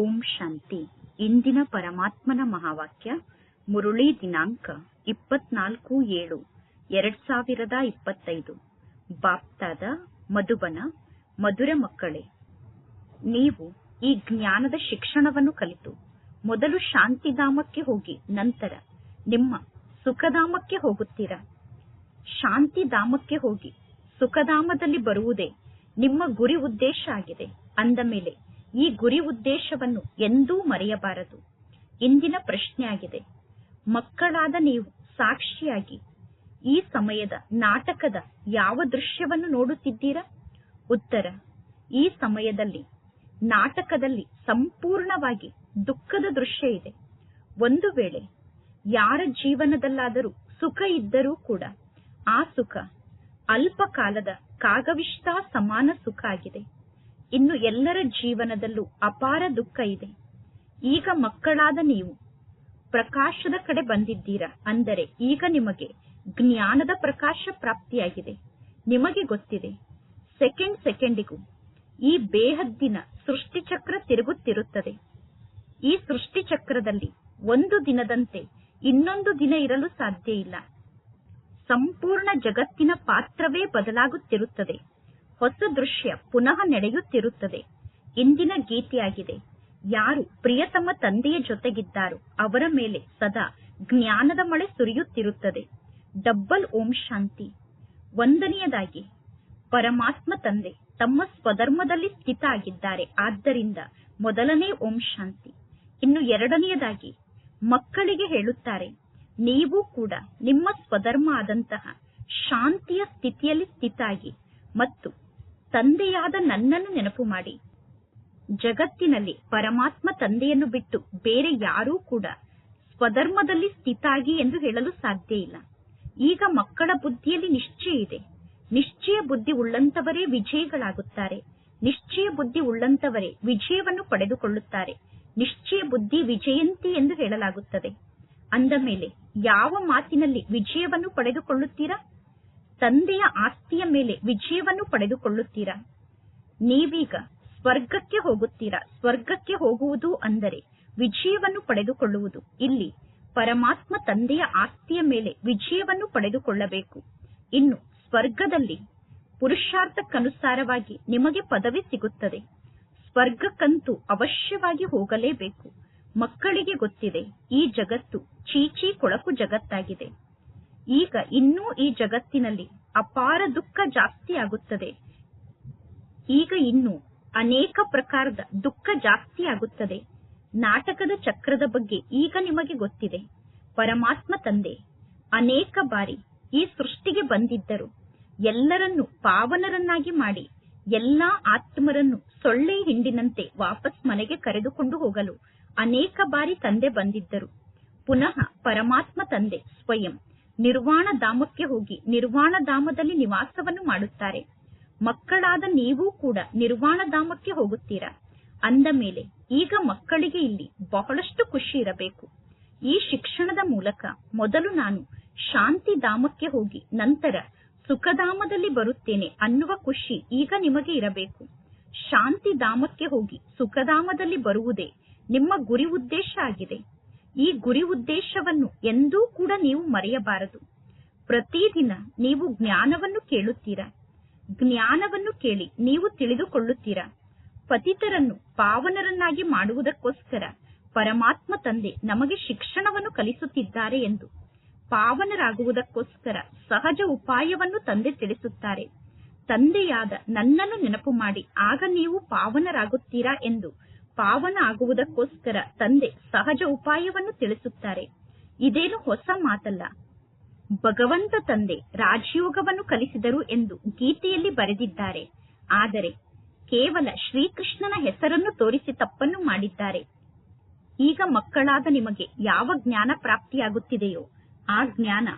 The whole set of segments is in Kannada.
ಓಂ ಶಾಂತಿ. ಇಂದಿನ ಪರಮಾತ್ಮನ ಮಹಾವಾಕ್ಯ, ಮುರುಳಿ ದಿನಾಂಕ ಇಪ್ಪತ್ನಾಲ್ಕು ಏಳು, ಎರಡ್ ಸಾವಿರದ ಇಪ್ಪತ್ತೈದು. ಬಾಪ್ತಾದ ಮಧುಬನ, ಮಧುರ ಮಕ್ಕಳೇ, ನೀವು ಈ ಜ್ಞಾನದ ಶಿಕ್ಷಣವನ್ನು ಕಲಿತು, ಮೊದಲು ಶಾಂತಿಧಾಮಕ್ಕೆ ಹೋಗಿ, ನಂತರ ನಿಮ್ಮ ಸುಖಧಾಮಕ್ಕೆ ಹೋಗುತ್ತೀರಾ? ಶಾಂತಿಧಾಮಕ್ಕೆ ಹೋಗಿ, ಸುಖಧಾಮದಲ್ಲಿ ಬರುವುದೇ ನಿಮ್ಮ ಗುರಿ ಉದ್ದೇಶ ಆಗಿದೆ. ಅಂದ ಮೇಲೆ ಈ ಗುರಿ ಉದ್ದೇಶವನ್ನು ಎಂದೂ ಮರೆಯಬಾರದು. ಇಂದಿನ ಪ್ರಶ್ನೆಯಾಗಿದೆ. ಮಕ್ಕಳಾದ ನೀವು ಸಾಕ್ಷಿಯಾಗಿ ಈ ಸಮಯದ ನಾಟಕದ ಯಾವ ದೃಶ್ಯವನ್ನು ನೋಡುತ್ತಿದ್ದೀರಾ? ಉತ್ತರ, ಈ ಸಮಯದಲ್ಲಿ ನಾಟಕದಲ್ಲಿ ಸಂಪೂರ್ಣವಾಗಿ ದುಃಖದ ದೃಶ್ಯ ಇದೆ. ಒಂದು ವೇಳೆ ಯಾರ ಜೀವನದಲ್ಲಾದರೂ ಸುಖ ಇದ್ದರೂ ಕೂಡ ಆ ಸುಖ ಅಲ್ಪ ಕಾಲದ ಸಮಾನ ಸುಖ ಆಗಿದೆ. ಇನ್ನು ಎಲ್ಲರ ಜೀವನದಲ್ಲೂ ಅಪಾರ ದುಃಖ ಇದೆ. ಈಗ ಮಕ್ಕಳಾದ ನೀವು ಪ್ರಕಾಶದ ಕಡೆ ಬಂದಿದ್ದೀರಾ ಅಂದರೆ ಈಗ ನಿಮಗೆ ಜ್ಞಾನದ ಪ್ರಕಾಶ ಪ್ರಾಪ್ತಿಯಾಗಿದೆ. ನಿಮಗೆ ಗೊತ್ತಿದೆ, ಸೆಕೆಂಡ್ ಸೆಕೆಂಡಿಗೂ ಈ ಬೇಹದ್ದಿನ ಸೃಷ್ಟಿಚಕ್ರ ತಿರುಗುತ್ತಿರುತ್ತದೆ. ಈ ಸೃಷ್ಟಿಚಕ್ರದಲ್ಲಿ ಒಂದು ದಿನದಂತೆ ಇನ್ನೊಂದು ದಿನ ಇರಲು ಸಾಧ್ಯ ಇಲ್ಲ. ಸಂಪೂರ್ಣ ಜಗತ್ತಿನ ಪಾತ್ರವೇ ಬದಲಾಗುತ್ತಿರುತ್ತದೆ. ಹೊಸ ದೃಶ್ಯ ಪುನಃ ನಡೆಯುತ್ತಿರುತ್ತದೆ. ಇಂದಿನ ಗೀತೆಯಾಗಿದೆ. ಯಾರು ಪ್ರಿಯತಮ ತಂದೆಯ ಜೊತೆಗಿದ್ದಾರೋ ಅವರ ಮೇಲೆ ಸದಾ ಜ್ಞಾನದ ಮಳೆ ಸುರಿಯುತ್ತಿರುತ್ತದೆ. ಡಬ್ಬಲ್ ಓಂ ಶಾಂತಿ. ಒಂದನೆಯದಾಗಿ, ಪರಮಾತ್ಮ ತಂದೆ ತಮ್ಮ ಸ್ವಧರ್ಮದಲ್ಲಿ ಸ್ಥಿತ ಆಗಿದ್ದಾರೆ. ಆದ್ದರಿಂದ ಮೊದಲನೇ ಓಂ ಶಾಂತಿ. ಇನ್ನು ಎರಡನೆಯದಾಗಿ, ಮಕ್ಕಳಿಗೆ ಹೇಳುತ್ತಾರೆ, ನೀವು ಕೂಡ ನಿಮ್ಮ ಸ್ವಧರ್ಮ ಆದಂತಹ ಶಾಂತಿಯ ಸ್ಥಿತಿಯಲ್ಲಿ ಸ್ಥಿತಾಗಿ ಮತ್ತು ತಂದೆಯಾದ ನನ್ನನ್ನು ನೆನಪು ಮಾಡಿ. ಜಗತ್ತಿನಲ್ಲಿ ಪರಮಾತ್ಮ ತಂದೆಯನ್ನು ಬಿಟ್ಟು ಬೇರೆ ಯಾರೂ ಕೂಡ ಸ್ವಧರ್ಮದಲ್ಲಿ ಸ್ಥಿತಾಗಿ ಎಂದು ಹೇಳಲು ಸಾಧ್ಯ ಇಲ್ಲ. ಈಗ ಮಕ್ಕಳ ಬುದ್ಧಿಯಲ್ಲಿ ನಿಶ್ಚಯ ಇದೆ. ನಿಶ್ಚಯ ಬುದ್ಧಿ ಉಳ್ಳಂತವರೇ ವಿಜಯಗಳಾಗುತ್ತಾರೆ. ನಿಶ್ಚಯ ಬುದ್ಧಿ ಉಳ್ಳಂತವರೇ ವಿಜಯವನ್ನು ಪಡೆದುಕೊಳ್ಳುತ್ತಾರೆ. ನಿಶ್ಚಯ ಬುದ್ಧಿ ವಿಜಯಂತಿ ಎಂದು ಹೇಳಲಾಗುತ್ತದೆ. ಅಂದ ಮೇಲೆ ಯಾವ ಮಾತಿನಲ್ಲಿ ವಿಜಯವನ್ನು ಪಡೆದುಕೊಳ್ಳುತ್ತೀರಾ? ತಂದೆಯ ಆಸ್ತಿಯ ಮೇಲೆ ವಿಜಯವನ್ನು ಪಡೆದುಕೊಳ್ಳುತ್ತೀರಾ? ನೀವೀಗ ಸ್ವರ್ಗಕ್ಕೆ ಹೋಗುತ್ತೀರಾ? ಸ್ವರ್ಗಕ್ಕೆ ಹೋಗುವುದು ಅಂದರೆ ವಿಜಯವನ್ನು ಪಡೆದುಕೊಳ್ಳುವುದು. ಇಲ್ಲಿ ಪರಮಾತ್ಮ ತಂದೆಯ ಆಸ್ತಿಯ ಮೇಲೆ ವಿಜಯವನ್ನು ಪಡೆದುಕೊಳ್ಳಬೇಕು. ಇನ್ನು ಸ್ವರ್ಗದಲ್ಲಿ ಪುರುಷಾರ್ಥಕ್ಕನುಸಾರವಾಗಿ ನಿಮಗೆ ಪದವಿ ಸಿಗುತ್ತದೆ. ಸ್ವರ್ಗಕ್ಕಂತೂ ಅವಶ್ಯವಾಗಿ ಹೋಗಲೇಬೇಕು. ಮಕ್ಕಳಿಗೆ ಗೊತ್ತಿದೆ, ಈ ಜಗತ್ತು ಚೀಚಿ ಕೊಳಕು ಜಗತ್ತಾಗಿದೆ. ಈಗ ಇನ್ನೂ ಈ ಜಗತ್ತಿನಲ್ಲಿ ಅಪಾರ ದುಃಖ ಜಾಸ್ತಿ ಆಗುತ್ತದೆ. ಈಗ ಇನ್ನು ಅನೇಕ ಪ್ರಕಾರದ ದುಃಖ ಜಾಸ್ತಿ ಆಗುತ್ತದೆ. ನಾಟಕದ ಚಕ್ರದ ಬಗ್ಗೆ ಈಗ ನಿಮಗೆ ಗೊತ್ತಿದೆ. ಪರಮಾತ್ಮ ತಂದೆ ಅನೇಕ ಬಾರಿ ಈ ಸೃಷ್ಟಿಗೆ ಬಂದಿದ್ದರು. ಎಲ್ಲರನ್ನು ಪಾವನರನ್ನಾಗಿ ಮಾಡಿ ಎಲ್ಲಾ ಆತ್ಮರನ್ನು ಸೊಳ್ಳೆ ಹಿಂಡಿನಂತೆ ವಾಪಸ್ ಮನೆಗೆ ಕರೆದುಕೊಂಡು ಹೋಗಲು ಅನೇಕ ಬಾರಿ ತಂದೆ ಬಂದಿದ್ದರು. ಪುನಃ ಪರಮಾತ್ಮ ತಂದೆ ಸ್ವಯಂ ನಿರ್ವಾಣ ಧಾಮಕ್ಕೆ ಹೋಗಿ ನಿರ್ವಾಣ ಧಾಮದಲ್ಲಿ ನಿವಾಸವನ್ನು ಮಾಡುತ್ತಾರೆ. ಮಕ್ಕಳಾದ ನೀವು ಕೂಡ ನಿರ್ವಾಣ ಧಾಮಕ್ಕೆ ಹೋಗುತ್ತೀರಾ? ಅಂದ ಮೇಲೆ, ಈಗ ಮಕ್ಕಳಿಗೆ ಇಲ್ಲಿ ಬಹಳಷ್ಟು ಖುಷಿ ಇರಬೇಕು. ಈ ಶಿಕ್ಷಣದ ಮೂಲಕ ಮೊದಲು ನಾನು ಶಾಂತಿ ಧಾಮಕ್ಕೆ ಹೋಗಿ ನಂತರ ಸುಖಧಾಮದಲ್ಲಿ ಬರುತ್ತೇನೆ ಅನ್ನುವ ಖುಷಿ ಈಗ ನಿಮಗೆ ಇರಬೇಕು. ಶಾಂತಿ ಧಾಮಕ್ಕೆ ಹೋಗಿ ಸುಖಧಾಮದಲ್ಲಿ ಬರುವುದೇ ನಿಮ್ಮ ಗುರಿ ಉದ್ದೇಶ ಆಗಿದೆ. ಈ ಗುರಿ ಉದ್ದೇಶವನ್ನು ಎಂದೂ ಕೂಡ ನೀವು ಮರೆಯಬಾರದು. ಪ್ರತಿದಿನ ನೀವು ಜ್ಞಾನವನ್ನು ಕೇಳುತ್ತೀರಾ? ಜ್ಞಾನವನ್ನು ಕೇಳಿ ನೀವು ತಿಳಿದುಕೊಳ್ಳುತ್ತೀರಾ? ಪತಿತರನ್ನು ಪಾವನರನ್ನಾಗಿ ಮಾಡುವುದಕ್ಕೋಸ್ಕರ ಪರಮಾತ್ಮ ತಂದೆ ನಮಗೆ ಶಿಕ್ಷಣವನ್ನು ಕಲಿಸುತ್ತಿದ್ದಾರೆ ಎಂದು, ಪಾವನರಾಗುವುದಕ್ಕೋಸ್ಕರ ಸಹಜ ಉಪಾಯವನ್ನು ತಂದೆ ತಿಳಿಸುತ್ತಾರೆ. ತಂದೆಯಾದ ನನ್ನನ್ನು ನೆನಪು ಮಾಡಿ ಆಗ ನೀವು ಪಾವನರಾಗುತ್ತೀರಾ ಎಂದು ಪಾವನ ಆಗುವುದಕ್ಕೋಸ್ಕರ ತಂದೆ ಸಹಜ ಉಪಾಯವನ್ನು ತಿಳಿಸುತ್ತಾರೆ. ಇದೇನು ಹೊಸ ಮಾತಲ್ಲ. ಭಗವಂತ ತಂದೆ ರಾಜಯೋಗವನ್ನು ಕಲಿಸಿದರು ಎಂದು ಗೀತೆಯಲ್ಲಿ ಬರೆದಿದ್ದಾರೆ. ಆದರೆ ಕೇವಲ ಶ್ರೀಕೃಷ್ಣನ ಹೆಸರನ್ನು ತೋರಿಸಿ ತಪ್ಪನ್ನು ಮಾಡಿದ್ದಾರೆ. ಈಗ ಮಕ್ಕಳಾದ ನಿಮಗೆ ಯಾವ ಜ್ಞಾನ ಪ್ರಾಪ್ತಿಯಾಗುತ್ತಿದೆಯೋ ಆ ಜ್ಞಾನ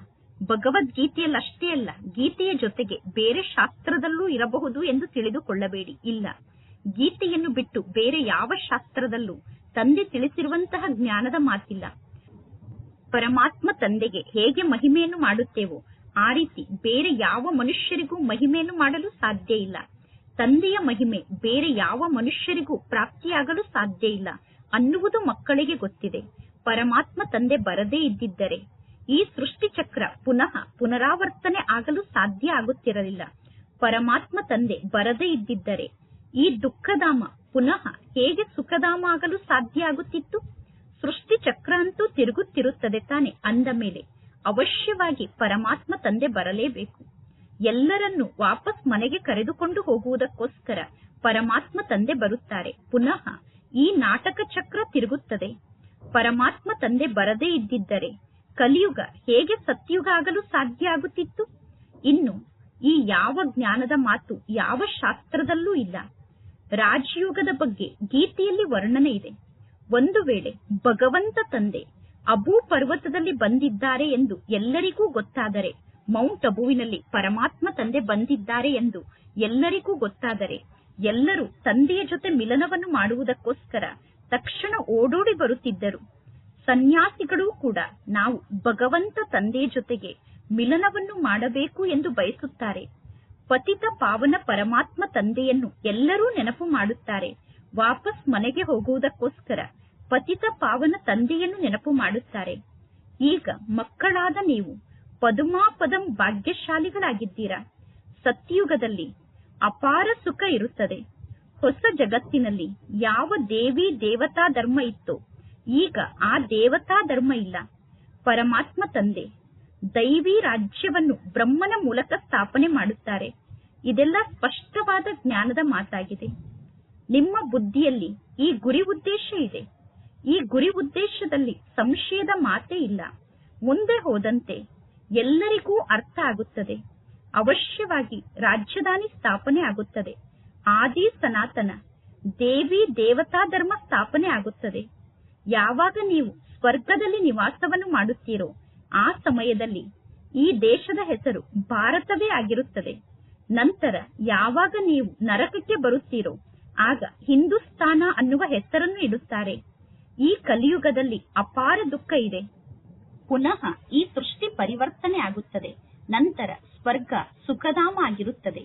ಭಗವದ್ಗೀತೆಯಲ್ಲಷ್ಟೇ ಅಲ್ಲ, ಗೀತೆಯ ಜೊತೆಗೆ ಬೇರೆ ಶಾಸ್ತ್ರದಲ್ಲೂ ಇರಬಹುದು ಎಂದು ತಿಳಿದುಕೊಳ್ಳಬೇಡಿ. ಇಲ್ಲ. ಗೀತೆಯನ್ನು ಬಿಟ್ಟು ಬೇರೆ ಯಾವ ಶಾಸ್ತ್ರದಲ್ಲೂ ತಂದೆ ತಿಳಿಸಿರುವಂತಹ ಜ್ಞಾನದ ಮಾತಿಲ್ಲ. ಪರಮಾತ್ಮ ತಂದೆಗೆ ಹೇಗೆ ಮಹಿಮೆಯನ್ನು ಮಾಡುತ್ತೇವೋ ಆ ರೀತಿ ಬೇರೆ ಯಾವ ಮನುಷ್ಯರಿಗೂ ಮಹಿಮೆಯನ್ನು ಮಾಡಲು ಸಾಧ್ಯ ಇಲ್ಲ. ತಂದೆಯ ಮಹಿಮೆ ಬೇರೆ ಯಾವ ಮನುಷ್ಯರಿಗೂ ಪ್ರಾಪ್ತಿಯಾಗಲು ಸಾಧ್ಯ ಇಲ್ಲ ಅನ್ನುವುದು ಮಕ್ಕಳಿಗೆ ಗೊತ್ತಿದೆ. ಪರಮಾತ್ಮ ತಂದೆ ಬರದೇ ಇದ್ದಿದ್ದರೆ ಈ ಸೃಷ್ಟಿ ಚಕ್ರ ಪುನಃ ಪುನರಾವರ್ತನೆ ಆಗಲು ಸಾಧ್ಯ ಆಗುತ್ತಿರಲಿಲ್ಲ. ಪರಮಾತ್ಮ ತಂದೆ ಬರದೇ ಇದ್ದಿದ್ದರೆ ಈ ದುಃಖಧಾಮ ಪುನಃ ಹೇಗೆ ಸುಖಧಾಮ ಆಗಲು ಸಾಧ್ಯ ಆಗುತ್ತಿತ್ತು? ಸೃಷ್ಟಿ ಚಕ್ರ ಅಂತೂ ತಿರುಗುತ್ತಿರುತ್ತದೆ ತಾನೆ ಅಂದ ಮೇಲೆ ಅವಶ್ಯವಾಗಿ ಪರಮಾತ್ಮ ತಂದೆ ಬರಲೇಬೇಕು. ಎಲ್ಲರನ್ನು ವಾಪಸ್ ಮನೆಗೆ ಕರೆದುಕೊಂಡು ಹೋಗುವುದಕ್ಕೋಸ್ಕರ ಪರಮಾತ್ಮ ತಂದೆ ಬರುತ್ತಾರೆ. ಪುನಃ ಈ ನಾಟಕ ಚಕ್ರ ತಿರುಗುತ್ತದೆ. ಪರಮಾತ್ಮ ತಂದೆ ಬರದೇ ಇದ್ದಿದ್ದರೆ ಕಲಿಯುಗ ಹೇಗೆ ಸತ್ಯುಗ ಆಗಲು ಸಾಧ್ಯ ಆಗುತ್ತಿತ್ತು? ಇನ್ನು ಈ ಯಾವ ಜ್ಞಾನದ ಮಾತು ಯಾವ ಶಾಸ್ತ್ರದಲ್ಲೂ ಇಲ್ಲ. ರಾಜಯೋಗದ ಬಗ್ಗೆ ಗೀತೆಯಲ್ಲಿ ವರ್ಣನೆ ಇದೆ. ಒಂದು ವೇಳೆ ಭಗವಂತ ತಂದೆ ಅಬೂ ಪರ್ವತದಲ್ಲಿ ಬಂದಿದ್ದಾರೆ ಎಂದು ಎಲ್ಲರಿಗೂ ಗೊತ್ತಾದರೆ, ಮೌಂಟ್ ಅಬುವಿನಲ್ಲಿ ಪರಮಾತ್ಮ ತಂದೆ ಬಂದಿದ್ದಾರೆ ಎಂದು ಎಲ್ಲರಿಗೂ ಗೊತ್ತಾದರೆ, ಎಲ್ಲರೂ ತಂದೆಯ ಜೊತೆ ಮಿಲನವನ್ನು ಮಾಡುವುದಕ್ಕೋಸ್ಕರ ತಕ್ಷಣ ಓಡೋಡಿ ಬರುತ್ತಿದ್ದರು. ಸನ್ಯಾಸಿಗಳೂ ಕೂಡ ನಾವು ಭಗವಂತ ತಂದೆಯ ಜೊತೆಗೆ ಮಿಲನವನ್ನು ಮಾಡಬೇಕು ಎಂದು ಬಯಸುತ್ತಾರೆ. ಪತಿತ ಪಾವನ ಪರಮಾತ್ಮ ತಂದೆಯನ್ನು ಎಲ್ಲರೂ ನೆನಪು ಮಾಡುತ್ತಾರೆ. ವಾಪಸ್ ಮನೆಗೆ ಹೋಗುವುದಕ್ಕೋಸ್ಕರ ಪತಿತ ಪಾವನ ತಂದೆಯನ್ನು ನೆನಪು ಮಾಡುತ್ತಾರೆ. ಈಗ ಮಕ್ಕಳಾದ ನೀವು ಪದುಮಾಪದಂ ಭಾಗ್ಯಶಾಲಿಗಳಾಗಿದ್ದೀರಾ? ಸತ್ಯುಗದಲ್ಲಿ ಅಪಾರ ಸುಖ ಇರುತ್ತದೆ. ಹೊಸ ಜಗತ್ತಿನಲ್ಲಿ ಯಾವ ದೇವಿ ದೇವತಾ ಧರ್ಮ ಇತ್ತೋ, ಈಗ ಆ ದೇವತಾ ಧರ್ಮ ಇಲ್ಲ. ಪರಮಾತ್ಮ ತಂದೆ ದೈವಿ ರಾಜ್ಯವನ್ನು ಬ್ರಹ್ಮನ ಮೂಲಕ ಸ್ಥಾಪನೆ ಮಾಡುತ್ತಾರೆ. ಇದೆಲ್ಲ ಸ್ಪಷ್ಟವಾದ ಜ್ಞಾನದ ಮಾತಾಗಿದೆ. ನಿಮ್ಮ ಬುದ್ಧಿಯಲ್ಲಿ ಈ ಗುರಿ ಉದ್ದೇಶ ಇದೆ. ಈ ಗುರಿ ಉದ್ದೇಶದಲ್ಲಿ ಸಂಶಯದ ಮಾತೇ ಇಲ್ಲ. ಮುಂದೆ ಹೋದಂತೆ ಎಲ್ಲರಿಗೂ ಅರ್ಥ ಆಗುತ್ತದೆ. ಅವಶ್ಯವಾಗಿ ರಾಜಧಾನಿ ಸ್ಥಾಪನೆ ಆಗುತ್ತದೆ. ಆದಿ ಸನಾತನ, ದೇವಿ ದೇವತಾ ಧರ್ಮ ಸ್ಥಾಪನೆ ಆಗುತ್ತದೆ. ಯಾವಾಗ ನೀವು ಸ್ವರ್ಗದಲ್ಲಿ ನಿವಾಸವನ್ನು ಮಾಡುತ್ತೀರೋ ಆ ಸಮಯದಲ್ಲಿ ಈ ದೇಶದ ಹೆಸರು ಭಾರತವೇ ಆಗಿರುತ್ತದೆ. ನಂತರ ಯಾವಾಗ ನೀವು ನರಕಕ್ಕೆ ಬರುತ್ತೀರೋ, ಆಗ ಹಿಂದೂಸ್ತಾನ ಅನ್ನುವ ಹೆಸರನ್ನು ಇಡುತ್ತಾರೆ. ಈ ಕಲಿಯುಗದಲ್ಲಿ ಅಪಾರ ದುಃಖ ಇದೆ. ಪುನಃ ಈ ಸೃಷ್ಟಿ ಪರಿವರ್ತನೆ ಆಗುತ್ತದೆ. ನಂತರ ಸ್ವರ್ಗ ಸುಖಧಾಮ ಆಗಿರುತ್ತದೆ.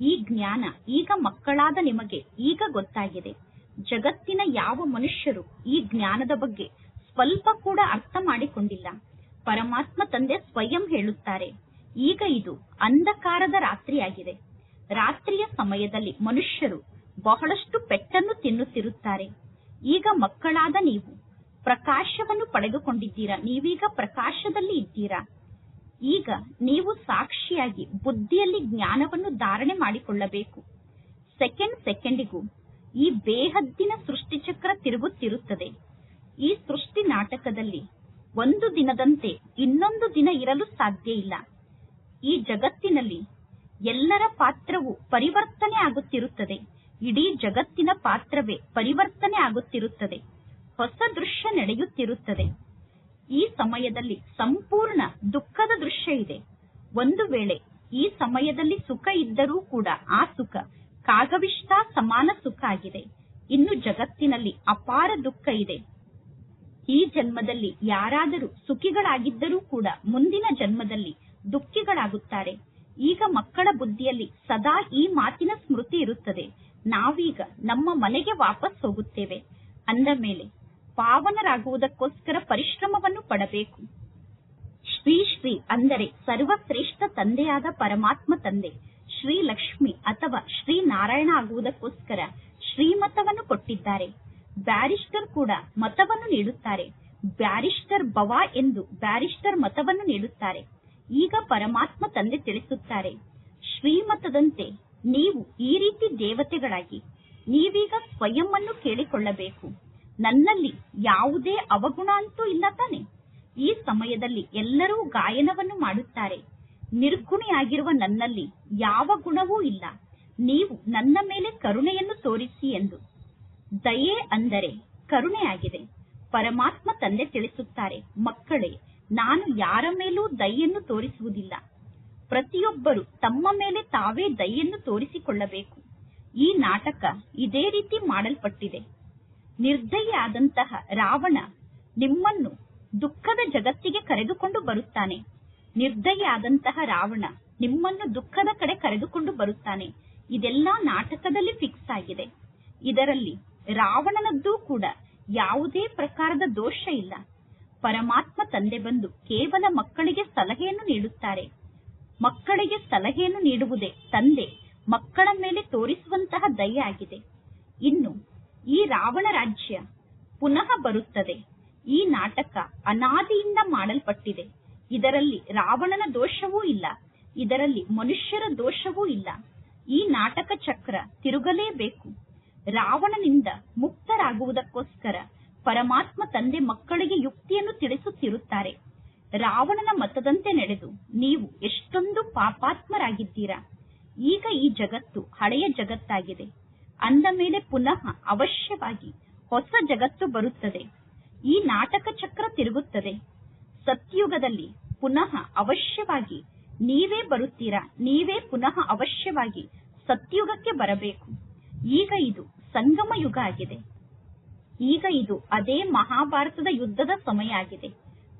ಈ ಜ್ಞಾನ ಈಗ ಮಕ್ಕಳಾದ ನಿಮಗೆ ಈಗ ಗೊತ್ತಾಗಿದೆ. ಜಗತ್ತಿನ ಯಾವ ಮನುಷ್ಯರು ಈ ಜ್ಞಾನದ ಬಗ್ಗೆ ಸ್ವಲ್ಪ ಕೂಡ ಅರ್ಥ ಮಾಡಿಕೊಂಡಿಲ್ಲ. ಪರಮಾತ್ಮ ತಂದೆ ಸ್ವಯಂ ಹೇಳುತ್ತಾರೆ. ಈಗ ಇದು ಅಂಧಕಾರದ ರಾತ್ರಿಯಾಗಿದೆ. ರಾತ್ರಿಯ ಸಮಯದಲ್ಲಿ ಮನುಷ್ಯರು ಬಹಳಷ್ಟು ಪೆಟ್ಟನ್ನು ತಿನ್ನುತ್ತಿರುತ್ತಾರೆ. ಈಗ ಮಕ್ಕಳಾದ ನೀವು, ಪ್ರಕಾಶವನ್ನು ಪಡೆದುಕೊಂಡಿದ್ದೀರಾ? ನೀವೀಗ ಪ್ರಕಾಶದಲ್ಲಿ ಇದ್ದೀರಾ? ಈಗ ನೀವು ಸಾಕ್ಷಿಯಾಗಿ ಬುದ್ಧಿಯಲ್ಲಿ ಜ್ಞಾನವನ್ನು ಧಾರಣೆ ಮಾಡಿಕೊಳ್ಳಬೇಕು. ಸೆಕೆಂಡ್ ಸೆಕೆಂಡಿಗೂ ಈ ಬೇಹದ್ದಿನ ಸೃಷ್ಟಿಚಕ್ರ ತಿರುಗುತ್ತಿರುತ್ತದೆ. ಈ ಸೃಷ್ಟಿ ನಾಟಕದಲ್ಲಿ ಒಂದು ದಿನದಂತೆ ಇನ್ನೊಂದು ದಿನ ಇರಲು ಸಾಧ್ಯ ಇಲ್ಲ. ಈ ಜಗತ್ತಿನಲ್ಲಿ ಎಲ್ಲರ ಪಾತ್ರವು ಪರಿವರ್ತನೆ ಆಗುತ್ತಿರುತ್ತದೆ. ಇಡೀ ಜಗತ್ತಿನ ಪಾತ್ರವೇ ಪರಿವರ್ತನೆ ಆಗುತ್ತಿರುತ್ತದೆ. ಹೊಸ ದೃಶ್ಯ ನಡೆಯುತ್ತಿರುತ್ತದೆ. ಈ ಸಮಯದಲ್ಲಿ ಸಂಪೂರ್ಣ ದುಃಖದ ದೃಶ್ಯ ಇದೆ. ಒಂದು ವೇಳೆ ಈ ಸಮಯದಲ್ಲಿ ಸುಖ ಇದ್ದರೂ ಕೂಡ ಆ ಸುಖ ಕಾಗವಿಷ್ಟ ಸಮಾನ ಸುಖ ಆಗಿದೆ. ಇನ್ನು ಜಗತ್ತಿನಲ್ಲಿ ಅಪಾರ ದುಃಖ ಇದೆ. ಈ ಜನ್ಮದಲ್ಲಿ ಯಾರಾದರೂ ಸುಖಿಗಳಾಗಿದ್ದರೂ ಕೂಡ ಮುಂದಿನ ಜನ್ಮದಲ್ಲಿ ದುಃಖಿಗಳಾಗುತ್ತಾರೆ. ಈಗ ಮಕ್ಕಳ ಬುದ್ಧಿಯಲ್ಲಿ ಸದಾ ಈ ಮಾತಿನ ಸ್ಮೃತಿ ಇರುತ್ತದೆ. ನಾವೀಗ ನಮ್ಮ ಮನೆಗೆ ವಾಪಸ್ ಹೋಗುತ್ತೇವೆ. ಅಂದ ಮೇಲೆ ಪಾವನರಾಗುವುದಕ್ಕೋಸ್ಕರ ಪರಿಶ್ರಮವನ್ನು ಪಡಬೇಕು. ಶ್ರೀ ಶ್ರೀ ಅಂದರೆ ಸರ್ವಶ್ರೇಷ್ಠ ತಂದೆಯಾದ ಪರಮಾತ್ಮ ತಂದೆ, ಶ್ರೀ ಲಕ್ಷ್ಮಿ ಅಥವಾ ಶ್ರೀ ನಾರಾಯಣ ಆಗುವುದಕ್ಕೋಸ್ಕರ ಶ್ರೀಮತವನ್ನು ಕೊಟ್ಟಿದ್ದಾರೆ. ಬ್ಯಾರಿಸ್ಟರ್ ಕೂಡ ಮತವನ್ನು ನೀಡುತ್ತಾರೆ. ಬ್ಯಾರಿಸ್ಟರ್ ಭವ ಎಂದು ಬ್ಯಾರಿಸ್ಟರ್ ಮತವನ್ನು ನೀಡುತ್ತಾರೆ. ಈಗ ಪರಮಾತ್ಮ ತಂದೆ ತಿಳಿಸುತ್ತಾರೆ, ಶ್ರೀಮತದಂತೆ ನೀವು ಈ ರೀತಿ ದೇವತೆಗಳಾಗಿ, ನೀವೀಗ ಸ್ವಯಂ ಅನ್ನು ಕೇಳಿಕೊಳ್ಳಬೇಕು. ನನ್ನಲ್ಲಿ ಯಾವುದೇ ಅವಗುಣ ಅಂತೂ ಇಲ್ಲ ತಾನೆ. ಈ ಸಮಯದಲ್ಲಿ ಎಲ್ಲರೂ ಗಾಯನವನ್ನು ಮಾಡುತ್ತಾರೆ. ನಿರ್ಗುಣಿಯಾಗಿರುವ ನನ್ನಲ್ಲಿ ಯಾವ ಗುಣವೂ ಇಲ್ಲ. ನೀವು ನನ್ನ ಮೇಲೆ ಕರುಣೆಯನ್ನು ತೋರಿಸಿ ಎಂದು. ದಯೆ ಅಂದರೆ ಕರುಣೆಯಾಗಿದೆ. ಪರಮಾತ್ಮ ತಂದೆ ತಿಳಿಸುತ್ತಾರೆ, ಮಕ್ಕಳೇ ನಾನು ಯಾರ ಮೇಲೂ ದಯೆಯನ್ನು ತೋರಿಸುವುದಿಲ್ಲ. ಪ್ರತಿಯೊಬ್ಬರು ತಮ್ಮ ಮೇಲೆ ತಾವೇ ದಯೆಯನ್ನು ತೋರಿಸಿಕೊಳ್ಳಬೇಕು. ಈ ನಾಟಕ ಇದೇ ರೀತಿ ಮಾಡಲ್ಪಟ್ಟಿದೆ. ನಿರ್ದಯಿಯಾದಂತಹ ರಾವಣ ನಿಮ್ಮನ್ನು ದುಃಖದ ಜಗತ್ತಿಗೆ ಕರೆದುಕೊಂಡು ಬರುತ್ತಾನೆ. ನಿರ್ದಯಿಯಾದಂತಹ ರಾವಣ ನಿಮ್ಮನ್ನು ದುಃಖದ ಕಡೆ ಕರೆದುಕೊಂಡು ಬರುತ್ತಾನೆ. ಇದೆಲ್ಲ ನಾಟಕದಲ್ಲಿ ಫಿಕ್ಸ್ ಆಗಿದೆ. ಇದರಲ್ಲಿ ರಾವಣನದ್ದೂ ಕೂಡ ಯಾವುದೇ ಪ್ರಕಾರದ ದೋಷ ಇಲ್ಲ. ಪರಮಾತ್ಮ ತಂದೆ ಬಂದು ಕೇವಲ ಮಕ್ಕಳಿಗೆ ಸಲಹೆಯನ್ನು ನೀಡುತ್ತಾರೆ. ಮಕ್ಕಳಿಗೆ ಸಲಹೆಯನ್ನು ನೀಡುವುದೇ ತಂದೆ, ಮಕ್ಕಳ ಮೇಲೆ ತೋರಿಸುವಂತಹ ದಯೆ ಆಗಿದೆ. ಇನ್ನು ಈ ರಾವಣ ರಾಜ್ಯ ಪುನಃ ಬರುತ್ತದೆ. ಈ ನಾಟಕ ಅನಾದಿಯಿಂದ ಮಾಡಲ್ಪಟ್ಟಿದೆ. ಇದರಲ್ಲಿ ರಾವಣನ ದೋಷವೂ ಇಲ್ಲ, ಇದರಲ್ಲಿ ಮನುಷ್ಯರ ದೋಷವೂ ಇಲ್ಲ. ಈ ನಾಟಕ ಚಕ್ರ ತಿರುಗಲೇಬೇಕು. ರಾವಣನಿಂದ ಮುಕ್ತರಾಗುವುದಕ್ಕೋಸ್ಕರ ಪರಮಾತ್ಮ ತಂದೆ ಮಕ್ಕಳಿಗೆ ಯುಕ್ತಿಯನ್ನು ತಿಳಿಸುತ್ತಿರುತ್ತಾರೆ. ರಾವಣನ ಮತದಂತೆ ನಡೆದು ನೀವು ಎಷ್ಟೊಂದು ಪಾಪಾತ್ಮರಾಗಿದ್ದೀರಾ. ಈಗ ಈ ಜಗತ್ತು ಹಳೆಯ ಜಗತ್ತಾಗಿದೆ. ಅಂದ ಮೇಲೆ ಪುನಃ ಅವಶ್ಯವಾಗಿ ಹೊಸ ಜಗತ್ತು ಬರುತ್ತದೆ. ಈ ನಾಟಕ ಚಕ್ರ ತಿರುಗುತ್ತದೆ. ಸತ್ಯುಗದಲ್ಲಿ ಪುನಃ ಅವಶ್ಯವಾಗಿ ನೀವೇ ಬರುತ್ತೀರಾ. ನೀವೇ ಪುನಃ ಅವಶ್ಯವಾಗಿ ಸತ್ಯುಗಕ್ಕೆ ಬರಬೇಕು. ಈಗ ಇದು ಸಂಗಮ ಯುಗ ಆಗಿದೆ. ಈಗ ಇದು ಅದೇ ಮಹಾಭಾರತದ ಯುದ್ಧದ ಸಮಯ ಆಗಿದೆ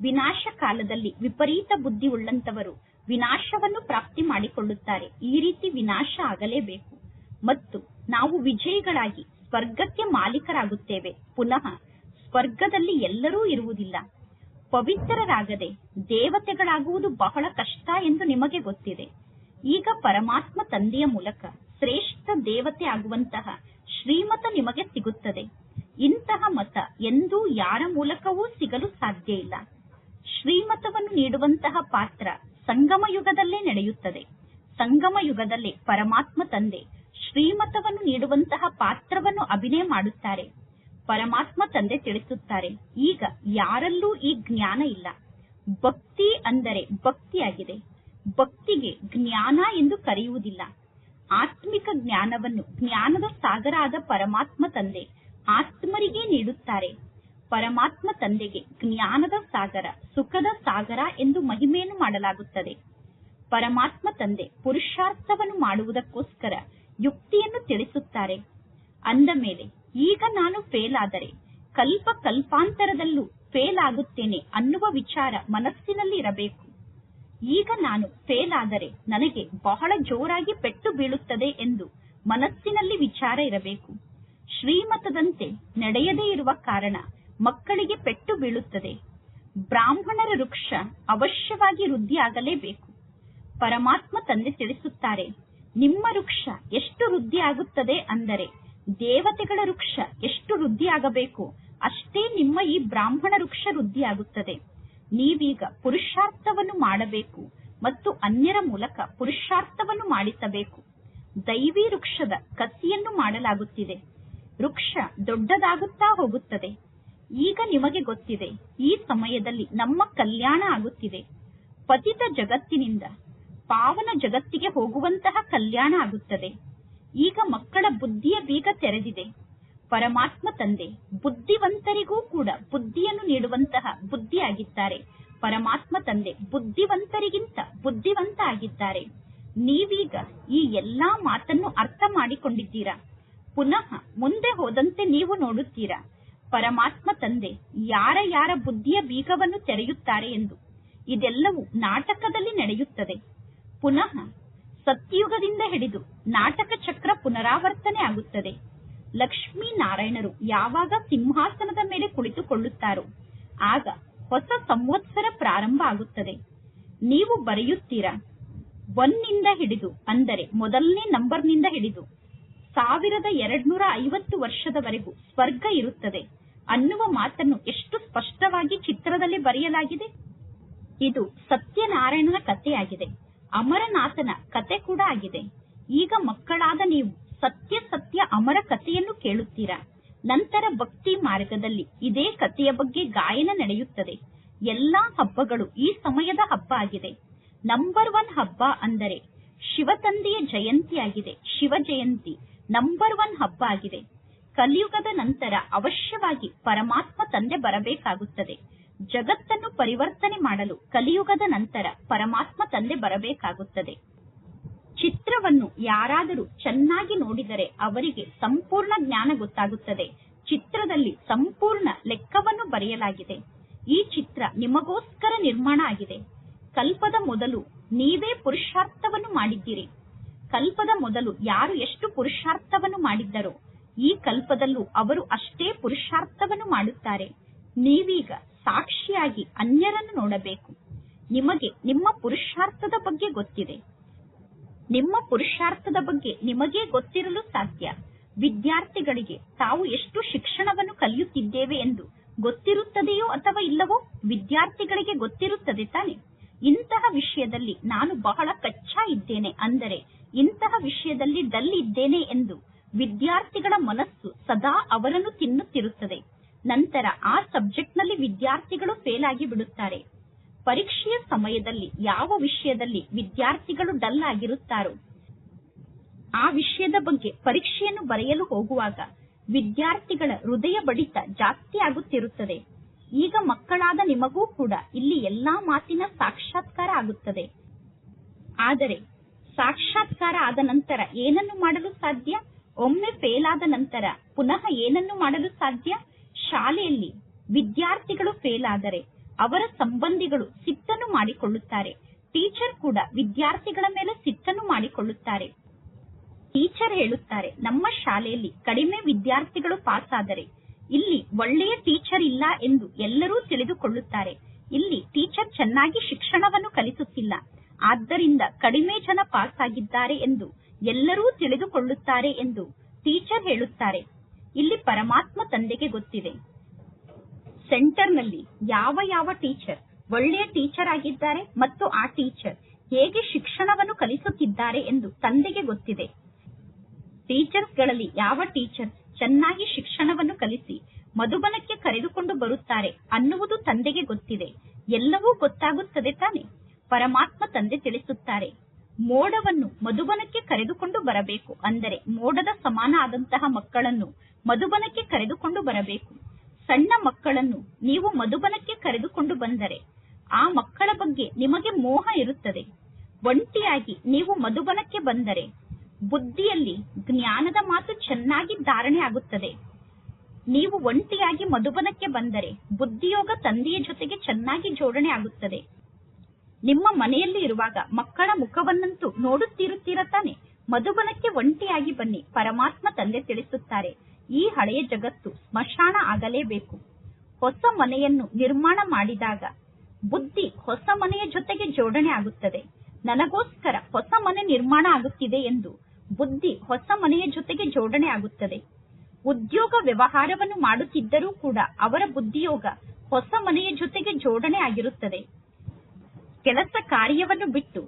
ವಿನಾಶ ಕಾಲದಲ್ಲಿ ವಿಪರೀತ ಬುದ್ಧಿ ಉಳ್ಳಂತವರು ವಿನಾಶವನ್ನು ಪ್ರಾಪ್ತಿ ಮಾಡಿಕೊಳ್ಳುತ್ತಾರೆ. ಈ ರೀತಿ ವಿನಾಶ ಆಗಲೇಬೇಕು. ಮತ್ತು ನಾವು ವಿಜಯಿಗಳಾಗಿ ಸ್ವರ್ಗಕ್ಕೆ ಮಾಲೀಕರಾಗುತ್ತೇವೆ. ಪುನಃ ಸ್ವರ್ಗದಲ್ಲಿ ಎಲ್ಲರೂ ಇರುವುದಿಲ್ಲ. ಪವಿತ್ರರಾಗದೆ ದೇವತೆಗಳಾಗುವುದು ಬಹಳ ಕಷ್ಟ ಎಂದು ನಿಮಗೆ ಗೊತ್ತಿದೆ. ಈಗ ಪರಮಾತ್ಮ ತಂದೆಯ ಮೂಲಕ ಶ್ರೇಷ್ಠ ದೇವತೆ ಆಗುವಂತಹ ಶ್ರೀಮತ ನಿಮಗೆ ಸಿಗುತ್ತದೆ. ಇಂತಹ ಮತ ಎಂದೂ ಯಾರ ಮೂಲಕವೂ ಸಿಗಲು ಸಾಧ್ಯ ಇಲ್ಲ. ಶ್ರೀಮತವನ್ನು ನೀಡುವಂತಹ ಪಾತ್ರ ಸಂಗಮ ಯುಗದಲ್ಲೇ ನಡೆಯುತ್ತದೆ. ಸಂಗಮ ಯುಗದಲ್ಲೇ ಪರಮಾತ್ಮ ತಂದೆ ಶ್ರೀಮತವನ್ನು ನೀಡುವಂತಹ ಪಾತ್ರವನ್ನು ಅಭಿನಯ ಮಾಡುತ್ತಾರೆ. ಪರಮಾತ್ಮ ತಂದೆ ತಿಳಿಸುತ್ತಾರೆ, ಈಗ ಯಾರಲ್ಲೂ ಈ ಜ್ಞಾನ ಇಲ್ಲ. ಭಕ್ತಿ ಅಂದರೆ ಭಕ್ತಿಯಾಗಿದೆ. ಭಕ್ತಿಗೆ ಜ್ಞಾನ ಎಂದು ಕರೆಯುವುದಿಲ್ಲ. ಆತ್ಮಿಕ ಜ್ಞಾನವನ್ನು ಜ್ಞಾನದ ಸಾಗರ ಆದ ಪರಮಾತ್ಮ ತಂದೆ ಆತ್ಮರಿಗೆ ನೀಡುತ್ತಾರೆ. ಪರಮಾತ್ಮ ತಂದೆಗೆ ಜ್ಞಾನದ ಸಾಗರ, ಸುಖದ ಸಾಗರ ಎಂದು ಮಹಿಮೆಯನ್ನು ಮಾಡಲಾಗುತ್ತದೆ. ಪರಮಾತ್ಮ ತಂದೆ ಪುರುಷಾರ್ಥವನ್ನು ಮಾಡುವುದಕ್ಕೋಸ್ಕರ ಯುಕ್ತಿಯನ್ನು ತಿಳಿಸುತ್ತಾರೆ. ಅಂದ ಮೇಲೆ, ಈಗ ನಾನು ಫೇಲ್ ಆದರೆ ಕಲ್ಪ ಕಲ್ಪಾಂತರದಲ್ಲೂ ಫೇಲ್ ಆಗುತ್ತೇನೆ ಅನ್ನುವ ವಿಚಾರ ಮನಸ್ಸಿನಲ್ಲಿ ಇರಬೇಕು. ಈಗ ನಾನು ಫೇಲ್ ಆದರೆ ನನಗೆ ಬಹಳ ಜೋರಾಗಿ ಪೆಟ್ಟು ಬೀಳುತ್ತದೆ ಎಂದು ಮನಸ್ಸಿನಲ್ಲಿ ವಿಚಾರ ಇರಬೇಕು. ಶ್ರೀಮತದಂತೆ ನಡೆಯದೇ ಇರುವ ಕಾರಣ ಮಕ್ಕಳಿಗೆ ಪೆಟ್ಟು ಬೀಳುತ್ತದೆ. ಬ್ರಾಹ್ಮಣರ ವೃಕ್ಷ ಅವಶ್ಯವಾಗಿ ವೃದ್ಧಿಯಾಗಲೇಬೇಕು. ಪರಮಾತ್ಮ ತಂದೆ ತಿಳಿಸುತ್ತಾರೆ, ನಿಮ್ಮ ವೃಕ್ಷ ಎಷ್ಟು ವೃದ್ಧಿಯಾಗುತ್ತದೆ ಅಂದರೆ ದೇವತೆಗಳ ವೃಕ್ಷ ಎಷ್ಟು ವೃದ್ಧಿಯಾಗಬೇಕು ಅಷ್ಟೇ ನಿಮ್ಮ ಈ ಬ್ರಾಹ್ಮಣ ವೃಕ್ಷ ವೃದ್ಧಿಯಾಗುತ್ತದೆ. ನೀವೀಗ ಪುರುಷಾರ್ಥವನ್ನು ಮಾಡಬೇಕು ಮತ್ತು ಅನ್ಯರ ಮೂಲಕ ಪುರುಷಾರ್ಥವನ್ನು ಮಾಡಿಸಬೇಕು. ದೈವಿ ವೃಕ್ಷದ ಕಸಿಯನ್ನು ಮಾಡಲಾಗುತ್ತಿದೆ. ವೃಕ್ಷ ದೊಡ್ಡದಾಗುತ್ತಾ ಹೋಗುತ್ತದೆ. ಈಗ ನಿಮಗೆ ಗೊತ್ತಿದೆ, ಈ ಸಮಯದಲ್ಲಿ ನಮ್ಮ ಕಲ್ಯಾಣ ಆಗುತ್ತಿದೆ. ಪತಿತ ಜಗತ್ತಿನಿಂದ ಪಾವನ ಜಗತ್ತಿಗೆ ಹೋಗುವಂತಹ ಕಲ್ಯಾಣ ಆಗುತ್ತದೆ. ಈಗ ಮಕ್ಕಳ ಬುದ್ಧಿಯ ಬೀಗ ತೆರೆದಿದೆ. ಪರಮಾತ್ಮ ತಂದೆ ಬುದ್ಧಿವಂತರಿಗೂ ಕೂಡ ಬುದ್ಧಿಯನ್ನು ನೀಡುವಂತಹ ಬುದ್ಧಿಯಾಗಿದ್ದಾರೆ. ಪರಮಾತ್ಮ ತಂದೆ ಬುದ್ಧಿವಂತರಿಗಿಂತ ಬುದ್ಧಿವಂತ ಆಗಿದ್ದಾರೆ. ನೀವೀಗ ಈ ಎಲ್ಲಾ ಮಾತನ್ನು ಅರ್ಥ ಮಾಡಿಕೊಂಡಿದ್ದೀರಾ? ಪುನಃ ಮುಂದೆ ಹೋದಂತೆ ನೀವು ನೋಡುತ್ತೀರಾ? ಪರಮಾತ್ಮ ತಂದೆ, ಯಾರ ಯಾರ ಬುದ್ಧಿಯ ಬೀಗವನ್ನು ತೆರೆಯುತ್ತಾರೆ ಎಂದು. ಇದೆಲ್ಲವೂ ನಾಟಕದಲ್ಲಿ ನಡೆಯುತ್ತದೆ. ಪುನಃ ಸತ್ಯುಗದಿಂದ ಹಿಡಿದು ನಾಟಕ ಚಕ್ರ ಪುನರಾವರ್ತನೆ ಆಗುತ್ತದೆ. ಲಕ್ಷ್ಮೀ ನಾರಾಯಣರು ಯಾವಾಗ ಸಿಂಹಾಸನದ ಮೇಲೆ ಕುಳಿತುಕೊಳ್ಳುತ್ತಾರೋ, ಆಗ ಹೊಸ ಸಂವತ್ಸರ ಪ್ರಾರಂಭ ಆಗುತ್ತದೆ. ನೀವು ಬರೆಯುತ್ತೀರಾ? ಒನ್ನಿಂದ ಹಿಡಿದು, ಅಂದರೆ ಮೊದಲನೇ ನಂಬರ್ನಿಂದ ಹಿಡಿದು ಸಾವಿರದ ಎರಡ್ನೂರ ಐವತ್ತು ವರ್ಷದವರೆಗೂ ಸ್ವರ್ಗ ಇರುತ್ತದೆ. ಅನ್ನುವ ಮಾತನ್ನು ಎಷ್ಟು ಸ್ಪಷ್ಟವಾಗಿ ಚಿತ್ರದಲ್ಲಿ ಬರೆಯಲಾಗಿದೆ? ಇದು ಸತ್ಯನಾರಾಯಣನ ಕಥೆಯಾಗಿದೆ. ಅಮರನಾಥನ ಕತೆ ಕೂಡ ಆಗಿದೆ. ಈಗ ಮಕ್ಕಳಾದ ನೀವು ಸತ್ಯ ಸತ್ಯ ಅಮರ ಕಥೆಯನ್ನು ಕೇಳುತ್ತೀರಾ? ನಂತರ ಭಕ್ತಿ ಮಾರ್ಗದಲ್ಲಿ ಇದೇ ಕಥೆಯ ಬಗ್ಗೆ ಗಾಯನ ನಡೆಯುತ್ತದೆ. ಎಲ್ಲಾ ಹಬ್ಬಗಳು ಈ ಸಮಯದ ಹಬ್ಬ ಆಗಿದೆ. ನಂಬರ್ ಒನ್ ಹಬ್ಬ ಅಂದರೆ ಶಿವತಂದೆಯ ಜಯಂತಿಯಾಗಿದೆ. ಶಿವ ಜಯಂತಿ. ನಂಬರ್ ಒನ್ ಹಬ್ಬ ಆಗಿದೆ. ಕಲಿಯುಗದ ನಂತರ ಅವಶ್ಯವಾಗಿ ಪರಮಾತ್ಮ ತಂದೆ ಬರಬೇಕಾಗುತ್ತದೆ. ಜಗತ್ತನ್ನು ಪರಿವರ್ತನೆ ಮಾಡಲು ಕಲಿಯುಗದ ನಂತರ ಪರಮಾತ್ಮ ತಂದೆ ಬರಬೇಕಾಗುತ್ತದೆ. ಚಿತ್ರವನ್ನು ಯಾರಾದರೂ ಚೆನ್ನಾಗಿ ನೋಡಿದರೆ ಅವರಿಗೆ ಸಂಪೂರ್ಣ ಜ್ಞಾನ ಗೊತ್ತಾಗುತ್ತದೆ. ಚಿತ್ರದಲ್ಲಿ ಸಂಪೂರ್ಣ ಲೆಕ್ಕವನ್ನು ಬರೆಯಲಾಗಿದೆ. ಈ ಚಿತ್ರ ನಿಮಗೋಸ್ಕರ ನಿರ್ಮಾಣ ಆಗಿದೆ. ಕಲ್ಪದ ಮೊದಲು ನೀವೇ ಪುರುಷಾರ್ಥವನ್ನು ಮಾಡಿದ್ದೀರಿ. ಕಲ್ಪದ ಮೊದಲು ಯಾರು ಎಷ್ಟು ಪುರುಷಾರ್ಥವನ್ನು ಮಾಡಿದ್ದರೋ. ಈ ಕಲ್ಪದಲ್ಲೂ ಅವರು ಅಷ್ಟೇ ಪುರುಷಾರ್ಥವನ್ನು ಮಾಡುತ್ತಾರೆ. ನೀವೀಗ ಸಾಕ್ಷಿಯಾಗಿ ಅನ್ಯರನ್ನು ನೋಡಬೇಕು. ನಿಮಗೆ ನಿಮ್ಮ ಪುರುಷಾರ್ಥದ ಬಗ್ಗೆ ಗೊತ್ತಿದೆ. ನಿಮ್ಮ ಪುರುಷಾರ್ಥದ ಬಗ್ಗೆ ನಿಮಗೇ ಗೊತ್ತಿರಲು ಸಾಧ್ಯ. ವಿದ್ಯಾರ್ಥಿಗಳಿಗೆ ತಾವು ಎಷ್ಟು ಶಿಕ್ಷಣವನ್ನು ಕಲಿಯುತ್ತಿದ್ದೇವೆ ಎಂದು ಗೊತ್ತಿರುತ್ತದೆಯೋ ಅಥವಾ ಇಲ್ಲವೋ ವಿದ್ಯಾರ್ಥಿಗಳಿಗೆ ಗೊತ್ತಿರುತ್ತದೆ ತಾನೆ. ಇಂತಹ ವಿಷಯದಲ್ಲಿ ನಾನು ಬಹಳ ಕಚ್ಚಾ ಇದ್ದೇನೆ ಅಂದರೆ ಇಂತಹ ವಿಷಯದಲ್ಲಿ ಡಲ್ ಇದ್ದೇನೆ ಎಂದು ವಿದ್ಯಾರ್ಥಿಗಳ ಮನಸ್ಸು ಸದಾ ಅವರನ್ನು ತಿನ್ನುತ್ತಿರುತ್ತದೆ. ನಂತರ ಆ ಸಬ್ಜೆಕ್ಟ್ನಲ್ಲಿ ವಿದ್ಯಾರ್ಥಿಗಳು ಫೇಲ್ ಆಗಿ ಬಿಡುತ್ತಾರೆ. ಪರೀಕ್ಷೆಯ ಸಮಯದಲ್ಲಿ ಯಾವ ವಿಷಯದಲ್ಲಿ ವಿದ್ಯಾರ್ಥಿಗಳು ಡಲ್ ಆಗಿರುತ್ತಾರೋ, ಆ ವಿಷಯದ ಬಗ್ಗೆ ಪರೀಕ್ಷೆಯನ್ನು ಬರೆಯಲು ಹೋಗುವಾಗ ವಿದ್ಯಾರ್ಥಿಗಳ ಹೃದಯ ಬಡಿತ ಜಾಸ್ತಿ ಆಗುತ್ತಿರುತ್ತದೆ. ಈಗ ಮಕ್ಕಳಾದ ನಿಮಗೂ ಕೂಡ ಇಲ್ಲಿ ಎಲ್ಲಾ ಮಾತಿನ ಸಾಕ್ಷಾತ್ಕಾರ ಆಗುತ್ತದೆ. ಆದರೆ ಸಾಕ್ಷಾತ್ಕಾರ ಆದ ನಂತರ ಏನನ್ನು ಮಾಡಲು ಸಾಧ್ಯ? ಒಮ್ಮೆ ಫೇಲ್ ಆದ ನಂತರ ಪುನಃ ಏನನ್ನು ಮಾಡಲು ಸಾಧ್ಯ? ಶಾಲೆಯಲ್ಲಿ ವಿದ್ಯಾರ್ಥಿಗಳು ಫೇಲ್ ಆದರೆ ಅವರ ಸಂಬಂಧಿಗಳು ಸಿಟ್ಟನ್ನು ಮಾಡಿಕೊಳ್ಳುತ್ತಾರೆ. ಟೀಚರ್ ಕೂಡ ವಿದ್ಯಾರ್ಥಿಗಳ ಮೇಲೆ ಸಿಟ್ಟನ್ನು ಮಾಡಿಕೊಳ್ಳುತ್ತಾರೆ. ಟೀಚರ್ ಹೇಳುತ್ತಾರೆ, ನಮ್ಮ ಶಾಲೆಯಲ್ಲಿ ಕಡಿಮೆ ವಿದ್ಯಾರ್ಥಿಗಳು ಪಾಸ್ ಆದರೆ ಇಲ್ಲಿ ಒಳ್ಳೆಯ ಟೀಚರ್ ಇಲ್ಲ ಎಂದು ಎಲ್ಲರೂ ತಿಳಿದುಕೊಳ್ಳುತ್ತಾರೆ. ಇಲ್ಲಿ ಟೀಚರ್ ಚೆನ್ನಾಗಿ ಶಿಕ್ಷಣವನ್ನು ಕಲಿಸುತ್ತಿಲ್ಲ. ಆದ್ದರಿಂದ ಕಡಿಮೆ ಜನ ಪಾಸ್ ಆಗಿದ್ದಾರೆ ಎಂದು ಎಲ್ಲರೂ ತಿಳಿದುಕೊಳ್ಳುತ್ತಾರೆ ಎಂದು ಟೀಚರ್ ಹೇಳುತ್ತಾರೆ. ಇಲ್ಲಿ ಪರಮಾತ್ಮ ತಂದೆಗೆ ಗೊತ್ತಿದೆ. ಸೆಂಟರ್ನಲ್ಲಿ ಯಾವ ಯಾವ ಟೀಚರ್, ಒಳ್ಳೆಯ ಟೀಚರ್ ಆಗಿದ್ದಾರೆ ಮತ್ತು ಆ ಟೀಚರ್ ಹೇಗೆ ಶಿಕ್ಷಣವನ್ನು ಕಲಿಸುತ್ತಿದ್ದಾರೆ ಎಂದು ತಂದೆಗೆ ಗೊತ್ತಿದೆ. ಟೀಚರ್ಸ್ಗಳಲ್ಲಿ ಯಾವ ಟೀಚರ್ ಚೆನ್ನಾಗಿ ಶಿಕ್ಷಣವನ್ನು ಕಲಿಸಿ ಮಧುಬನಕ್ಕೆ ಕರೆದುಕೊಂಡು ಬರುತ್ತಾರೆ ಅನ್ನುವುದು ತಂದೆಗೆ ಗೊತ್ತಿದೆ. ಎಲ್ಲವೂ ಗೊತ್ತಾಗುತ್ತದೆ ತಾನೆ? ಪರಮಾತ್ಮ ತಂದೆ ತಿಳಿಸುತ್ತಾರೆ. ಮೋಡವನ್ನು ಮಧುಬನಕ್ಕೆ ಕರೆದುಕೊಂಡು ಬರಬೇಕು. ಅಂದರೆ ಮೋಡದ ಸಮಾನ ಆದಂತಹ ಮಕ್ಕಳನ್ನು ಮಧುಬನಕ್ಕೆ ಕರೆದುಕೊಂಡು ಬರಬೇಕು. ಸಣ್ಣ ಮಕ್ಕಳನ್ನು ನೀವು ಮಧುಬನಕ್ಕೆ ಕರೆದುಕೊಂಡು ಬಂದರೆ ಆ ಮಕ್ಕಳ ಬಗ್ಗೆ ನಿಮಗೆ ಮೋಹ ಇರುತ್ತದೆ. ಒಂಟಿಯಾಗಿ ನೀವು ಮಧುಬನಕ್ಕೆ ಬಂದರೆ ಬುದ್ಧಿಯಲ್ಲಿ ಜ್ಞಾನದ ಮಾತು ಚೆನ್ನಾಗಿ ಧಾರಣೆ ಆಗುತ್ತದೆ. ನೀವು ಒಂಟಿಯಾಗಿ ಮಧುಬನಕ್ಕೆ ಬಂದರೆ ಬುದ್ಧಿಯೋಗ ತಂದೆಯ ಜೊತೆಗೆ ಚೆನ್ನಾಗಿ ಜೋಡಣೆ ಆಗುತ್ತದೆ. ನಿಮ್ಮ ಮನೆಯಲ್ಲಿ ಇರುವಾಗ ಮಕ್ಕಳ ಮುಖವನ್ನಂತೂ ನೋಡುತ್ತಿರುತ್ತೀರ ತಾನೆ? ಮಧುಬನಕ್ಕೆ ಒಂಟಿಯಾಗಿ ಬನ್ನಿ, ಪರಮಾತ್ಮ ತಂದೆ ತಿಳಿಸುತ್ತಾರೆ. ಈ ಹಳೆಯ ಜಗತ್ತು ಸ್ಮಶಾನ ಆಗಲೇಬೇಕು. ಹೊಸ ಮನೆಯನ್ನು ನಿರ್ಮಾಣ ಮಾಡಿದಾಗ ಬುದ್ಧಿ ಹೊಸ ಮನೆಯ ಜೊತೆಗೆ ಜೋಡಣೆ ಆಗುತ್ತದೆ. ನನಗೋಸ್ಕರ ಹೊಸ ಮನೆ ನಿರ್ಮಾಣ ಆಗುತ್ತಿದೆ ಎಂದು ಬುದ್ಧಿ ಹೊಸ ಮನೆಯ ಜೊತೆಗೆ ಜೋಡಣೆ ಆಗುತ್ತದೆ. ಉದ್ಯೋಗ ವ್ಯವಹಾರವನ್ನು ಮಾಡುತ್ತಿದ್ದರೂ ಕೂಡ ಅವರ ಬುದ್ಧಿಯೋಗ ಹೊಸ ಮನೆಯ ಜೊತೆಗೆ ಜೋಡಣೆ ಆಗಿರುತ್ತದೆ. ಕೆಲಸ ಕಾರ್ಯವನ್ನು ಬಿಟ್ಟು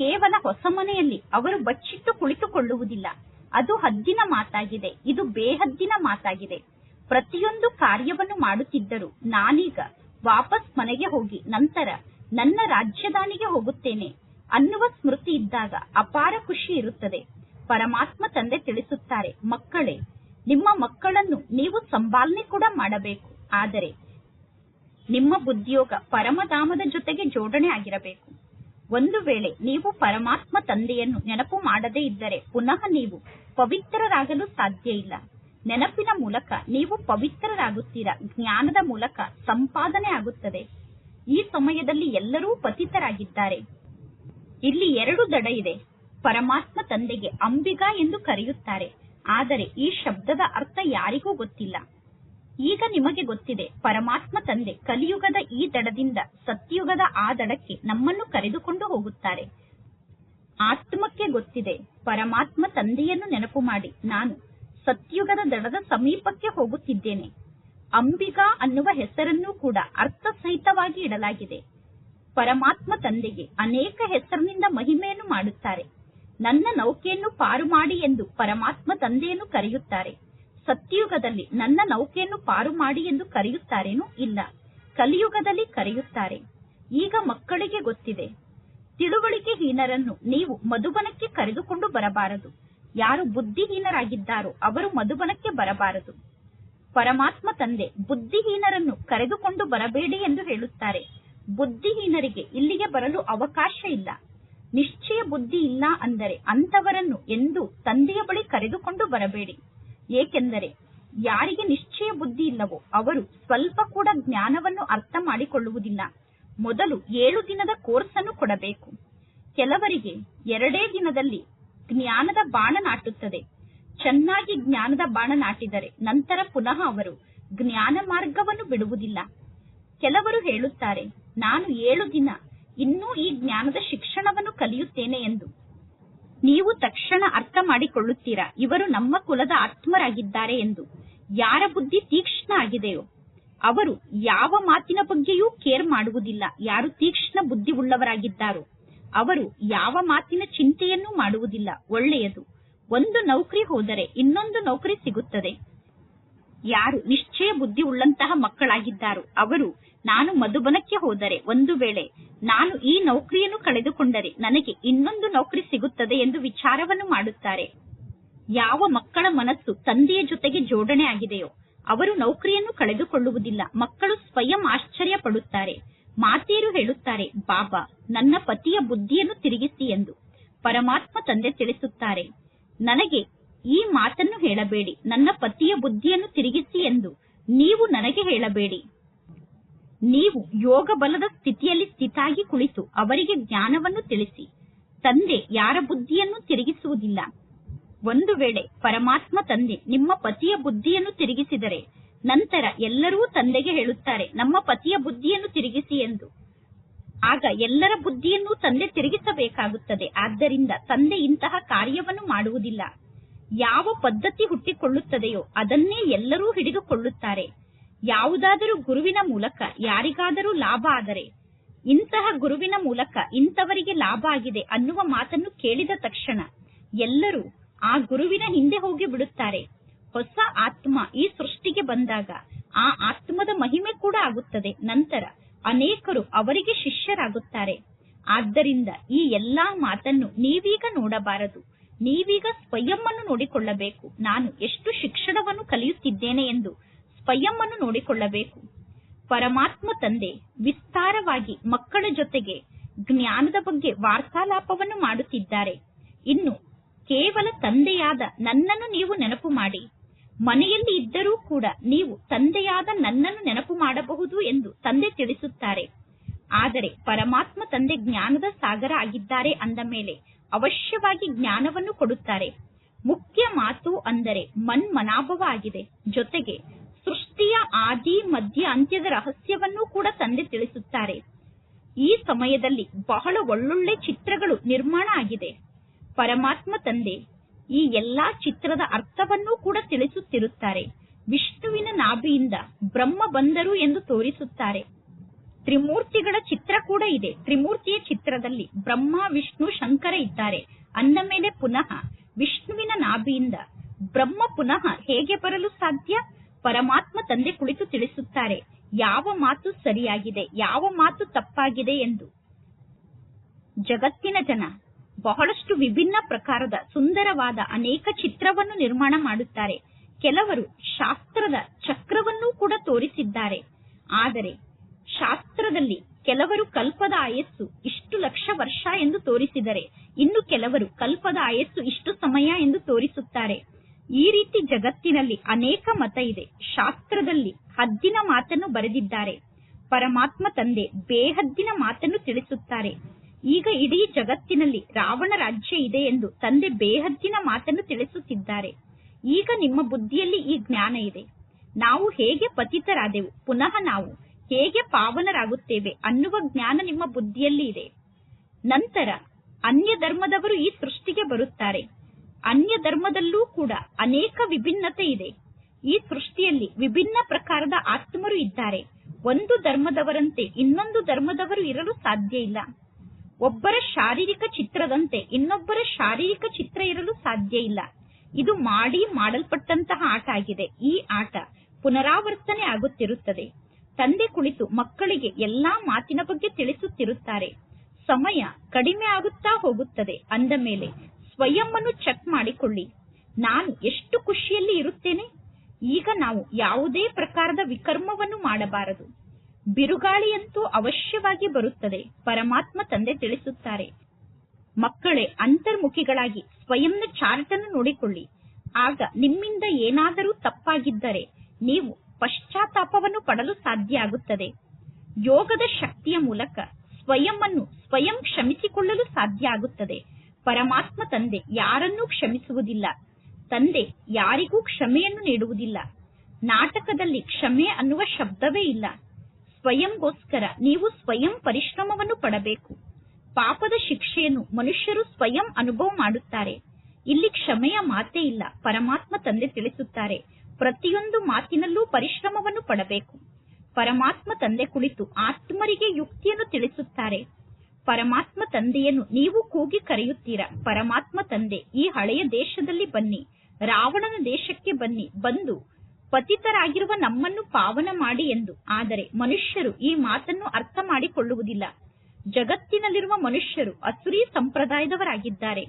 ಕೇವಲ ಹೊಸ ಮನೆಯಲ್ಲಿ ಅವರು ಬಚ್ಚಿಟ್ಟು ಕುಳಿತುಕೊಳ್ಳುವುದಿಲ್ಲ. ಅದು ಹದ್ದಿನ ಮಾತಾಗಿದೆ. ಇದು ಬೇಹದ್ದಿನ ಮಾತಾಗಿದೆ. ಪ್ರತಿಯೊಂದು ಕಾರ್ಯವನ್ನು ಮಾಡುತ್ತಿದ್ದರೂ ನಾನೀಗ ವಾಪಸ್ ಮನೆಗೆ ಹೋಗಿ ನಂತರ ನನ್ನ ರಾಜ್ಯದಾನಿಗೆ ಹೋಗುತ್ತೇನೆ ಅನ್ನುವ ಸ್ಮೃತಿ ಇದ್ದಾಗ ಅಪಾರ ಖುಷಿ ಇರುತ್ತದೆ. ಪರಮಾತ್ಮ ತಂದೆ ತಿಳಿಸುತ್ತಾರೆ, ಮಕ್ಕಳೇ, ನಿಮ್ಮ ಮಕ್ಕಳನ್ನು ನೀವು ಸಂಭಾಲನೆ ಕೂಡ ಮಾಡಬೇಕು. ಆದರೆ ನಿಮ್ಮ ಬುದ್ಧಿಯೋಗ ಪರಮಧಾಮದ ಜೊತೆಗೆ ಜೋಡಣೆ ಆಗಿರಬೇಕು. ಒಂದು ವೇಳೆ ನೀವು ಪರಮಾತ್ಮ ತಂದೆಯನ್ನು ನೆನಪು ಮಾಡದೇ ಇದ್ದರೆ ಪುನಃ ನೀವು ಪವಿತ್ರರಾಗಲು ಸಾಧ್ಯ ಇಲ್ಲ. ನೆನಪಿನ ಮೂಲಕ ನೀವು ಪವಿತ್ರರಾಗುತ್ತೀರಾ? ಜ್ಞಾನದ ಮೂಲಕ ಸಂಪಾದನೆ ಆಗುತ್ತದೆ. ಈ ಸಮಯದಲ್ಲಿ ಎಲ್ಲರೂ ಪತಿತರಾಗಿದ್ದಾರೆ. ಇಲ್ಲಿ ಎರಡು ದಡ ಇದೆ. ಪರಮಾತ್ಮ ತಂದೆಗೆ ಅಂಬಿಗ ಎಂದು ಕರೆಯುತ್ತಾರೆ. ಆದರೆ ಈ ಶಬ್ದದ ಅರ್ಥ ಯಾರಿಗೂ ಗೊತ್ತಿಲ್ಲ. ಈಗ ನಿಮಗೆ ಗೊತ್ತಿದೆ, ಪರಮಾತ್ಮ ತಂದೆ ಕಲಿಯುಗದ ಈ ದಡದಿಂದ ಸತ್ಯುಗದ ಆ ದಡಕ್ಕೆ ನಮ್ಮನ್ನು ಕರೆದುಕೊಂಡು ಹೋಗುತ್ತಾರೆ. ಆತ್ಮಕ್ಕೆ ಗೊತ್ತಿದೆ, ಪರಮಾತ್ಮ ತಂದೆಯನ್ನು ನೆನಪು ಮಾಡಿ, ನಾನು ಸತ್ಯುಗದ ದಡದ ಸಮೀಪಕ್ಕೆ ಹೋಗುತ್ತಿದ್ದೇನೆ. ಅಂಬಿಗಾ ಅನ್ನುವ ಹೆಸರನ್ನು ಕೂಡ ಅರ್ಥಸಹಿತವಾಗಿ ಇಡಲಾಗಿದೆ. ಪರಮಾತ್ಮ ತಂದೆಗೆ ಅನೇಕ ಹೆಸರಿನಿಂದ ಮಹಿಮೆಯನ್ನು ಮಾಡುತ್ತಾರೆ. ನನ್ನ ನೌಕೆಯನ್ನು ಪಾರು ಮಾಡಿ ಎಂದು ಪರಮಾತ್ಮ ತಂದೆಯನ್ನು ಕರೆಯುತ್ತಾರೆ. ಸತ್ಯಯುಗದಲ್ಲಿ ನನ್ನ ನೌಕೆಯನ್ನು ಪಾರು ಮಾಡಿ ಎಂದು ಕರೆಯುತ್ತಾರೇನೂ ಇಲ್ಲ. ಕಲಿಯುಗದಲ್ಲಿ ಕರೆಯುತ್ತಾರೆ. ಈಗ ಮಕ್ಕಳಿಗೆ ಗೊತ್ತಿದೆ. ತಿಳುವಳಿಕೆ ಹೀನರನ್ನು ನೀವು ಮಧುಬನಕ್ಕೆ ಕರೆದುಕೊಂಡು ಬರಬಾರದು. ಯಾರು ಬುದ್ಧಿಹೀನರಾಗಿದ್ದಾರೋ ಅವರು ಮಧುಬನಕ್ಕೆ ಬರಬಾರದು. ಪರಮಾತ್ಮ ತಂದೆ ಬುದ್ಧಿಹೀನರನ್ನು ಕರೆದುಕೊಂಡು ಬರಬೇಡಿ ಎಂದು ಹೇಳುತ್ತಾರೆ. ಬುದ್ಧಿಹೀನರಿಗೆ ಇಲ್ಲಿಗೆ ಬರಲು ಅವಕಾಶ ಇಲ್ಲ. ನಿಶ್ಚಯ ಬುದ್ಧಿ ಇಲ್ಲ ಅಂದರೆ ಅಂತವರನ್ನು ಎಂದು ತಂದೆಯ ಬಳಿ ಕರೆದುಕೊಂಡು ಬರಬೇಡಿ. ಏಕೆಂದರೆ ಯಾರಿಗೆ ನಿಶ್ಚಯ ಬುದ್ಧಿ ಇಲ್ಲವೋ ಅವರು ಸ್ವಲ್ಪ ಕೂಡ ಜ್ಞಾನವನ್ನು ಅರ್ಥ ಮಾಡಿಕೊಳ್ಳುವುದಿಲ್ಲ. ಮೊದಲು ಏಳು ದಿನದ ಕೋರ್ಸ್ ಅನ್ನು ಕೊಡಬೇಕು. ಕೆಲವರಿಗೆ ಎರಡೇ ದಿನದಲ್ಲಿ ಜ್ಞಾನದ ಬಾಣ ನಾಟುತ್ತದೆ. ಚೆನ್ನಾಗಿ ಜ್ಞಾನದ ಬಾಣ ನಾಟಿದರೆ ನಂತರ ಪುನಃ ಅವರು ಜ್ಞಾನ ಮಾರ್ಗವನ್ನು ಬಿಡುವುದಿಲ್ಲ. ಕೆಲವರು ಹೇಳುತ್ತಾರೆ, ನಾನು ಏಳು ದಿನ ಇನ್ನೂ ಈ ಜ್ಞಾನದ ಶಿಕ್ಷಣವನ್ನು ಕಲಿಯುತ್ತೇನೆ ಎಂದು. ನೀವು ತಕ್ಷಣ ಅರ್ಥ ಮಾಡಿಕೊಳ್ಳುತ್ತೀರಾ? ಇವರು ನಮ್ಮ ಕುಲದ ಆತ್ಮರಾಗಿದ್ದಾರೆ ಎಂದು. ಯಾರ ಬುದ್ಧಿ ತೀಕ್ಷ್ಣ ಆಗಿದೆಯೋ? ಅವರು ಯಾವ ಮಾತಿನ ಬಗ್ಗೆಯೂ ಕೇರ್ ಮಾಡುವುದಿಲ್ಲ. ಯಾರು ತೀಕ್ಷ್ಣ ಬುದ್ಧಿ ಉಳ್ಳವರಾಗಿದ್ದಾರೋ? ಅವರು ಯಾವ ಮಾತಿನ ಚಿಂತೆಯನ್ನೂ ಮಾಡುವುದಿಲ್ಲ. ಒಳ್ಳೆಯದು. ಒಂದು ನೌಕರಿ ಹೋದರೆ ಇನ್ನೊಂದು ನೌಕರಿ ಸಿಗುತ್ತದೆ. ಯಾರು ನಿಶ್ಚಯ ಬುದ್ಧಿ ಉಳ್ಳಂತಹ ಮಕ್ಕಳಾಗಿದ್ದಾರೋ ಅವರು ನಾನು ಮಧುಬನಕ್ಕೆ ಹೋದರೆ ಒಂದು ವೇಳೆ ನಾನು ಈ ನೌಕರಿಯನ್ನು ಕಳೆದುಕೊಂಡರೆ ನನಗೆ ಇನ್ನೊಂದು ನೌಕರಿ ಸಿಗುತ್ತದೆ ಎಂದು ವಿಚಾರವನ್ನು ಮಾಡುತ್ತಾರೆ. ಯಾವ ಮಕ್ಕಳ ಮನಸ್ಸು ತಂದೆಯ ಜೊತೆಗೆ ಜೋಡಣೆ ಆಗಿದೆಯೋ ಅವರು ನೌಕರಿಯನ್ನು ಕಳೆದುಕೊಳ್ಳುವುದಿಲ್ಲ. ಮಕ್ಕಳು ಸ್ವಯಂ ಆಶ್ಚರ್ಯ ಪಡುತ್ತಾರೆ ಮಾತೆಯರು ಹೇಳುತ್ತಾರೆ, ಬಾಬಾ, ನನ್ನ ಪತಿಯ ಬುದ್ಧಿಯನ್ನು ತಿರುಗಿಸಿ ಎಂದು ಪರಮಾತ್ಮ ತಂದೆ ತಿಳಿಸುತ್ತಾರೆ. ನನಗೆ ಈ ಮಾತನ್ನು ಹೇಳಬೇಡಿ. ನನ್ನ ಪತಿಯ ಬುದ್ಧಿಯನ್ನು ತಿರುಗಿಸಿ ಎಂದು ನೀವು ನನಗೆ ಹೇಳಬೇಡಿ. ನೀವು ಯೋಗ ಬಲದ ಸ್ಥಿತಿಯಲ್ಲಿ ಸ್ಥಿತಾಗಿ ಕುಳಿತು ಅವರಿಗೆ ಜ್ಞಾನವನ್ನು ತಿಳಿಸಿ. ತಂದೆ, ಯಾರ ಬುದ್ಧಿಯನ್ನು ತಿರುಗಿಸುವುದಿಲ್ಲ? ಒಂದು ವೇಳೆ ಪರಮಾತ್ಮ ತಂದೆ ನಿಮ್ಮ ಪತಿಯ ಬುದ್ಧಿಯನ್ನು ತಿರುಗಿಸಿದರೆ, ನಂತರ ಎಲ್ಲರೂ ತಂದೆಗೆ ಹೇಳುತ್ತಾರೆ, ನಮ್ಮ ಪತಿಯ ಬುದ್ಧಿಯನ್ನು ತಿರುಗಿಸಿ ಎಂದು. ಆಗ ಎಲ್ಲರ ಬುದ್ಧಿಯನ್ನು ತಂದೆ ತಿರುಗಿಸಬೇಕಾಗುತ್ತದೆ. ಆದ್ದರಿಂದ ತಂದೆ ಇಂತಹ ಕಾರ್ಯವನ್ನು ಮಾಡುವುದಿಲ್ಲ. ಯಾವ ಪದ್ಧತಿ ಹುಟ್ಟಿಕೊಳ್ಳುತ್ತದೆಯೋ ಅದನ್ನೇ ಎಲ್ಲರೂ ಹಿಡಿದುಕೊಳ್ಳುತ್ತಾರೆ. ಯಾವುದಾದರೂ ಗುರುವಿನ ಮೂಲಕ ಯಾರಿಗಾದರೂ ಲಾಭ ಆದರೆ ಇಂತಹ ಗುರುವಿನ ಮೂಲಕ ಇಂಥವರಿಗೆ ಲಾಭ ಆಗಿದೆ ಅನ್ನುವ ಮಾತನ್ನು ಕೇಳಿದ ತಕ್ಷಣ ಎಲ್ಲರೂ ಆ ಗುರುವಿನ ಹಿಂದೆ ಹೋಗಿ ಬಿಡುತ್ತಾರೆ. ಹೊಸ ಆತ್ಮ ಈ ಸೃಷ್ಟಿಗೆ ಬಂದಾಗ ಆ ಆತ್ಮದ ಮಹಿಮೆ ಕೂಡ ಆಗುತ್ತದೆ. ನಂತರ ಅನೇಕರು ಅವರಿಗೆ ಶಿಷ್ಯರಾಗುತ್ತಾರೆ. ಆದ್ದರಿಂದ ಈ ಎಲ್ಲಾ ಮಾತನ್ನು ನೀವೀಗ ನೋಡಬಾರದು. ನೀವೀಗ ಸ್ವಯಂ ನೋಡಿಕೊಳ್ಳಬೇಕು. ನಾನು ಎಷ್ಟು ಶಿಕ್ಷಣವನ್ನು ಕಲಿಯುತ್ತಿದ್ದೇನೆ ಎಂದು ಸ್ವಯಂ ನೋಡಿಕೊಳ್ಳಬೇಕು. ಪರಮಾತ್ಮ ತಂದೆ, ವಿಸ್ತಾರವಾಗಿ ಮಕ್ಕಳ ಜೊತೆಗೆ ಜ್ಞಾನದ ಬಗ್ಗೆ ವಾರ್ತಾಲಾಪವನ್ನು ಮಾಡುತ್ತಿದ್ದಾರೆ. ಇನ್ನು ಕೇವಲ ತಂದೆಯಾದ ನನ್ನನ್ನು ನೀವು ನೆನಪು ಮಾಡಿ. ಮನೆಯಲ್ಲಿ ಇದ್ದರೂ ಕೂಡ ನೀವು ತಂದೆಯಾದ ನನ್ನನ್ನು ನೆನಪು ಮಾಡಬಹುದು ಎಂದು ತಂದೆ ತಿಳಿಸುತ್ತಾರೆ. ಆದರೆ ಪರಮಾತ್ಮ ತಂದೆ ಜ್ಞಾನದ ಸಾಗರ ಆಗಿದ್ದಾರೆ ಅಂದ ಮೇಲೆ ಅವಶ್ಯವಾಗಿ ಜ್ಞಾನವನ್ನು ಕೊಡುತ್ತಾರೆ. ಮುಖ್ಯ ಮಾತು ಅಂದರೆ ಮನ್ಮನಾಭವ ಆಗಿದೆ ಜೊತೆಗೆ ಸೃಷ್ಟಿಯ ಆದಿ, ಮಧ್ಯ, ಅಂತ್ಯದ ರಹಸ್ಯವನ್ನು ಕೂಡ ತಂದೆ ತಿಳಿಸುತ್ತಾರೆ. ಈ ಸಮಯದಲ್ಲಿ ಬಹಳ ಒಳ್ಳೊಳ್ಳೆ ಚಿತ್ರಗಳು ನಿರ್ಮಾಣ ಆಗಿದೆ. ಪರಮಾತ್ಮ ತಂದೆ ಈ ಎಲ್ಲಾ ಚಿತ್ರದ ಅರ್ಥವನ್ನು ಕೂಡ ತಿಳಿಸುತ್ತಿರುತ್ತಾರೆ. ವಿಷ್ಣುವಿನ ನಾಭಿಯಿಂದ ಬ್ರಹ್ಮ ಬಂದರು ಎಂದು ತೋರಿಸುತ್ತಾರೆ. ತ್ರಿಮೂರ್ತಿಗಳ ಚಿತ್ರ ಕೂಡ ಇದೆ. ತ್ರಿಮೂರ್ತಿಯ ಚಿತ್ರದಲ್ಲಿ ಬ್ರಹ್ಮ, ವಿಷ್ಣು, ಶಂಕರ ಇದ್ದಾರೆ. ಅಂದ ಮೇಲೆ ಪುನಃ ವಿಷ್ಣುವಿನ ನಾಭಿಯಿಂದ ಬ್ರಹ್ಮ ಪುನಃ ಹೇಗೆ ಬರಲು ಸಾಧ್ಯ? ಪರಮಾತ್ಮ ತಂದೆ ಕುಳಿತು ತಿಳಿಸುತ್ತಾರೆ, ಯಾವ ಮಾತು ಸರಿಯಾಗಿದೆ, ಯಾವ ಮಾತು ತಪ್ಪಾಗಿದೆ ಎಂದು. ಜಗತ್ತಿನ ಜನ ಬಹಳಷ್ಟು ವಿಭಿನ್ನ ಪ್ರಕಾರದ ಸುಂದರವಾದ ಅನೇಕ ಚಿತ್ರವನ್ನು ನಿರ್ಮಾಣ ಮಾಡುತ್ತಾರೆ. ಕೆಲವರು ಶಾಸ್ತ್ರದ ಚಕ್ರವನ್ನೂ ಕೂಡ ತೋರಿಸಿದ್ದಾರೆ. ಆದರೆ ಶಾಸ್ತ್ರದಲ್ಲಿ ಕೆಲವರು ಕಲ್ಪದ ಆಯಸ್ಸು ಇಷ್ಟು ಲಕ್ಷ ವರ್ಷ ಎಂದು ತೋರಿಸಿದರೆ, ಇನ್ನು ಕೆಲವರು ಕಲ್ಪದ ಆಯಸ್ಸು ಇಷ್ಟು ಸಮಯ ಎಂದು ತೋರಿಸುತ್ತಾರೆ. ಈ ರೀತಿ ಜಗತ್ತಿನಲ್ಲಿ ಅನೇಕ ಮತ ಇದೆ. ಶಾಸ್ತ್ರದಲ್ಲಿ ಹದ್ದಿನ ಮಾತನ್ನು ಬರೆದಿದ್ದಾರೆ. ಪರಮಾತ್ಮ ತಂದೆ ಬೇಹದ್ದಿನ ಮಾತನ್ನು ತಿಳಿಸುತ್ತಾರೆ. ಈಗ ಇಡೀ ಜಗತ್ತಿನಲ್ಲಿ ರಾವಣ ರಾಜ್ಯ ಇದೆ ಎಂದು ತಂದೆ ಬೇಹದ್ದಿನ ಮಾತನ್ನು ತಿಳಿಸುತ್ತಿದ್ದಾರೆ. ಈಗ ನಿಮ್ಮ ಬುದ್ಧಿಯಲ್ಲಿ ಈ ಜ್ಞಾನ ಇದೆ. ನಾವು ಹೇಗೆ ಪತಿತರಾದೆವು? ಪುನಃ ನಾವು ಹೇಗೆ ಪಾವನರಾಗುತ್ತೇವೆ ಅನ್ನುವ ಜ್ಞಾನ ನಿಮ್ಮ ಬುದ್ಧಿಯಲ್ಲಿ ಇದೆ. ನಂತರ ಅನ್ಯ ಧರ್ಮದವರು ಈ ಸೃಷ್ಟಿಗೆ ಬರುತ್ತಾರೆ. ಅನ್ಯ ಧರ್ಮದಲ್ಲೂ ಕೂಡ ಅನೇಕ ವಿಭಿನ್ನತೆ ಇದೆ. ಈ ಸೃಷ್ಟಿಯಲ್ಲಿ ವಿಭಿನ್ನ ಪ್ರಕಾರದ ಆತ್ಮರು ಇದ್ದಾರೆ. ಒಂದು ಧರ್ಮದವರಂತೆ ಇನ್ನೊಂದು ಧರ್ಮದವರು ಇರಲು ಸಾಧ್ಯ ಇಲ್ಲ. ಒಬ್ಬರ ಶಾರೀರಿಕ ಚಿತ್ರದಂತೆ ಇನ್ನೊಬ್ಬರ ಶಾರೀರಿಕ ಚಿತ್ರ ಇರಲು ಸಾಧ್ಯ ಇಲ್ಲ. ಇದು ಮಾಡಿ ಮಾಡಲ್ಪಟ್ಟಂತಹ ಆಟ ಆಗಿದೆ. ಈ ಆಟ ಪುನರಾವರ್ತನೆ ಆಗುತ್ತಿರುತ್ತದೆ. ತಂದೆ ಕುಳಿತು ಮಕ್ಕಳಿಗೆ ಎಲ್ಲಾ ಮಾತಿನ ಬಗ್ಗೆ ತಿಳಿಸುತ್ತಿರುತ್ತಾರೆ. ಸಮಯ ಕಡಿಮೆ ಆಗುತ್ತಾ ಹೋಗುತ್ತದೆ. ಅಂದ ಮೇಲೆ ಸ್ವಯಂನ್ನು ಚೆಕ್ ಮಾಡಿಕೊಳ್ಳಿ. ನಾನು ಎಷ್ಟು ಖುಷಿಯಲ್ಲಿ ಇರುತ್ತೇನೆ? ಈಗ ನಾವು ಯಾವುದೇ ಪ್ರಕಾರದ ವಿಕರ್ಮವನ್ನು ಮಾಡಬಾರದು. ಬಿರುಗಾಳಿಯಂತೂ ಅವಶ್ಯವಾಗಿ ಬರುತ್ತದೆ, ಪರಮಾತ್ಮ ತಂದೆ ತಿಳಿಸುತ್ತಾರೆ. ಮಕ್ಕಳೇ, ಅಂತರ್ಮುಖಿಗಳಾಗಿ ಸ್ವಯಂನ ಚಾರ್ಟ್ ಅನ್ನು ನೋಡಿಕೊಳ್ಳಿ. ಆಗ ನಿಮ್ಮಿಂದ ಏನಾದರೂ ತಪ್ಪಾಗಿದ್ದರೆ ನೀವು ಪಶ್ಚಾತ್ತಾಪವನ್ನು ಪಡಲು ಸಾಧ್ಯ ಆಗುತ್ತದೆ. ಯೋಗದ ಶಕ್ತಿಯ ಮೂಲಕ ಸ್ವಯಂ ಅನ್ನು ಸ್ವಯಂ ಕ್ಷಮಿಸಿಕೊಳ್ಳಲು ಸಾಧ್ಯ ಆಗುತ್ತದೆ. ಪರಮಾತ್ಮ ತಂದೆ ಯಾರನ್ನೂ ಕ್ಷಮಿಸುವುದಿಲ್ಲ. ತಂದೆ ಯಾರಿಗೂ ಕ್ಷಮೆಯನ್ನು ನೀಡುವುದಿಲ್ಲ. ನಾಟಕದಲ್ಲಿ ಕ್ಷಮೆ ಅನ್ನುವ ಶಬ್ದವೇ ಇಲ್ಲ. ಸ್ವಯಂಗೋಸ್ಕರ ನೀವು ಸ್ವಯಂ ಪರಿಶ್ರಮವನ್ನು ಪಡಬೇಕು. ಪಾಪದ ಶಿಕ್ಷೆಯನ್ನು ಮನುಷ್ಯರು ಸ್ವಯಂ ಅನುಭವ ಮಾಡುತ್ತಾರೆ. ಇಲ್ಲಿ ಕ್ಷಮೆಯ ಮಾತೇ ಇಲ್ಲ. ಪರಮಾತ್ಮ ತಂದೆ ತಿಳಿಸುತ್ತಾರೆ. ಪ್ರತಿಯೊಂದು ಮಾತಿನಲ್ಲೂ ಪರಿಶ್ರಮವನ್ನು ಪಡಬೇಕು. ಪರಮಾತ್ಮ ತಂದೆ ಕುಳಿತು ಆತ್ಮರಿಗೆ ಯುಕ್ತಿಯನ್ನು ತಿಳಿಸುತ್ತಾರೆ. ಪರಮಾತ್ಮ ತಂದೆಯನ್ನು ನೀವು ಕೂಗಿ ಕರೆಯುತ್ತೀರಾ? ಪರಮಾತ್ಮ ತಂದೆ, ಈ ಹಳೆಯ ದೇಶದಲ್ಲಿ ಬನ್ನಿ, ರಾವಣನ ದೇಶಕ್ಕೆ ಬನ್ನಿ, ಬಂದು ಪತಿತರಾಗಿರುವ ನಮ್ಮನ್ನು ಪಾವನ ಮಾಡಿ ಎಂದು. ಆದರೆ ಮನುಷ್ಯರು ಈ ಮಾತನ್ನು ಅರ್ಥ ಮಾಡಿಕೊಳ್ಳುವುದಿಲ್ಲ. ಜಗತ್ತಿನಲ್ಲಿರುವ ಮನುಷ್ಯರು ಅಸುರಿ ಸಂಪ್ರದಾಯದವರಾಗಿದ್ದಾರೆ.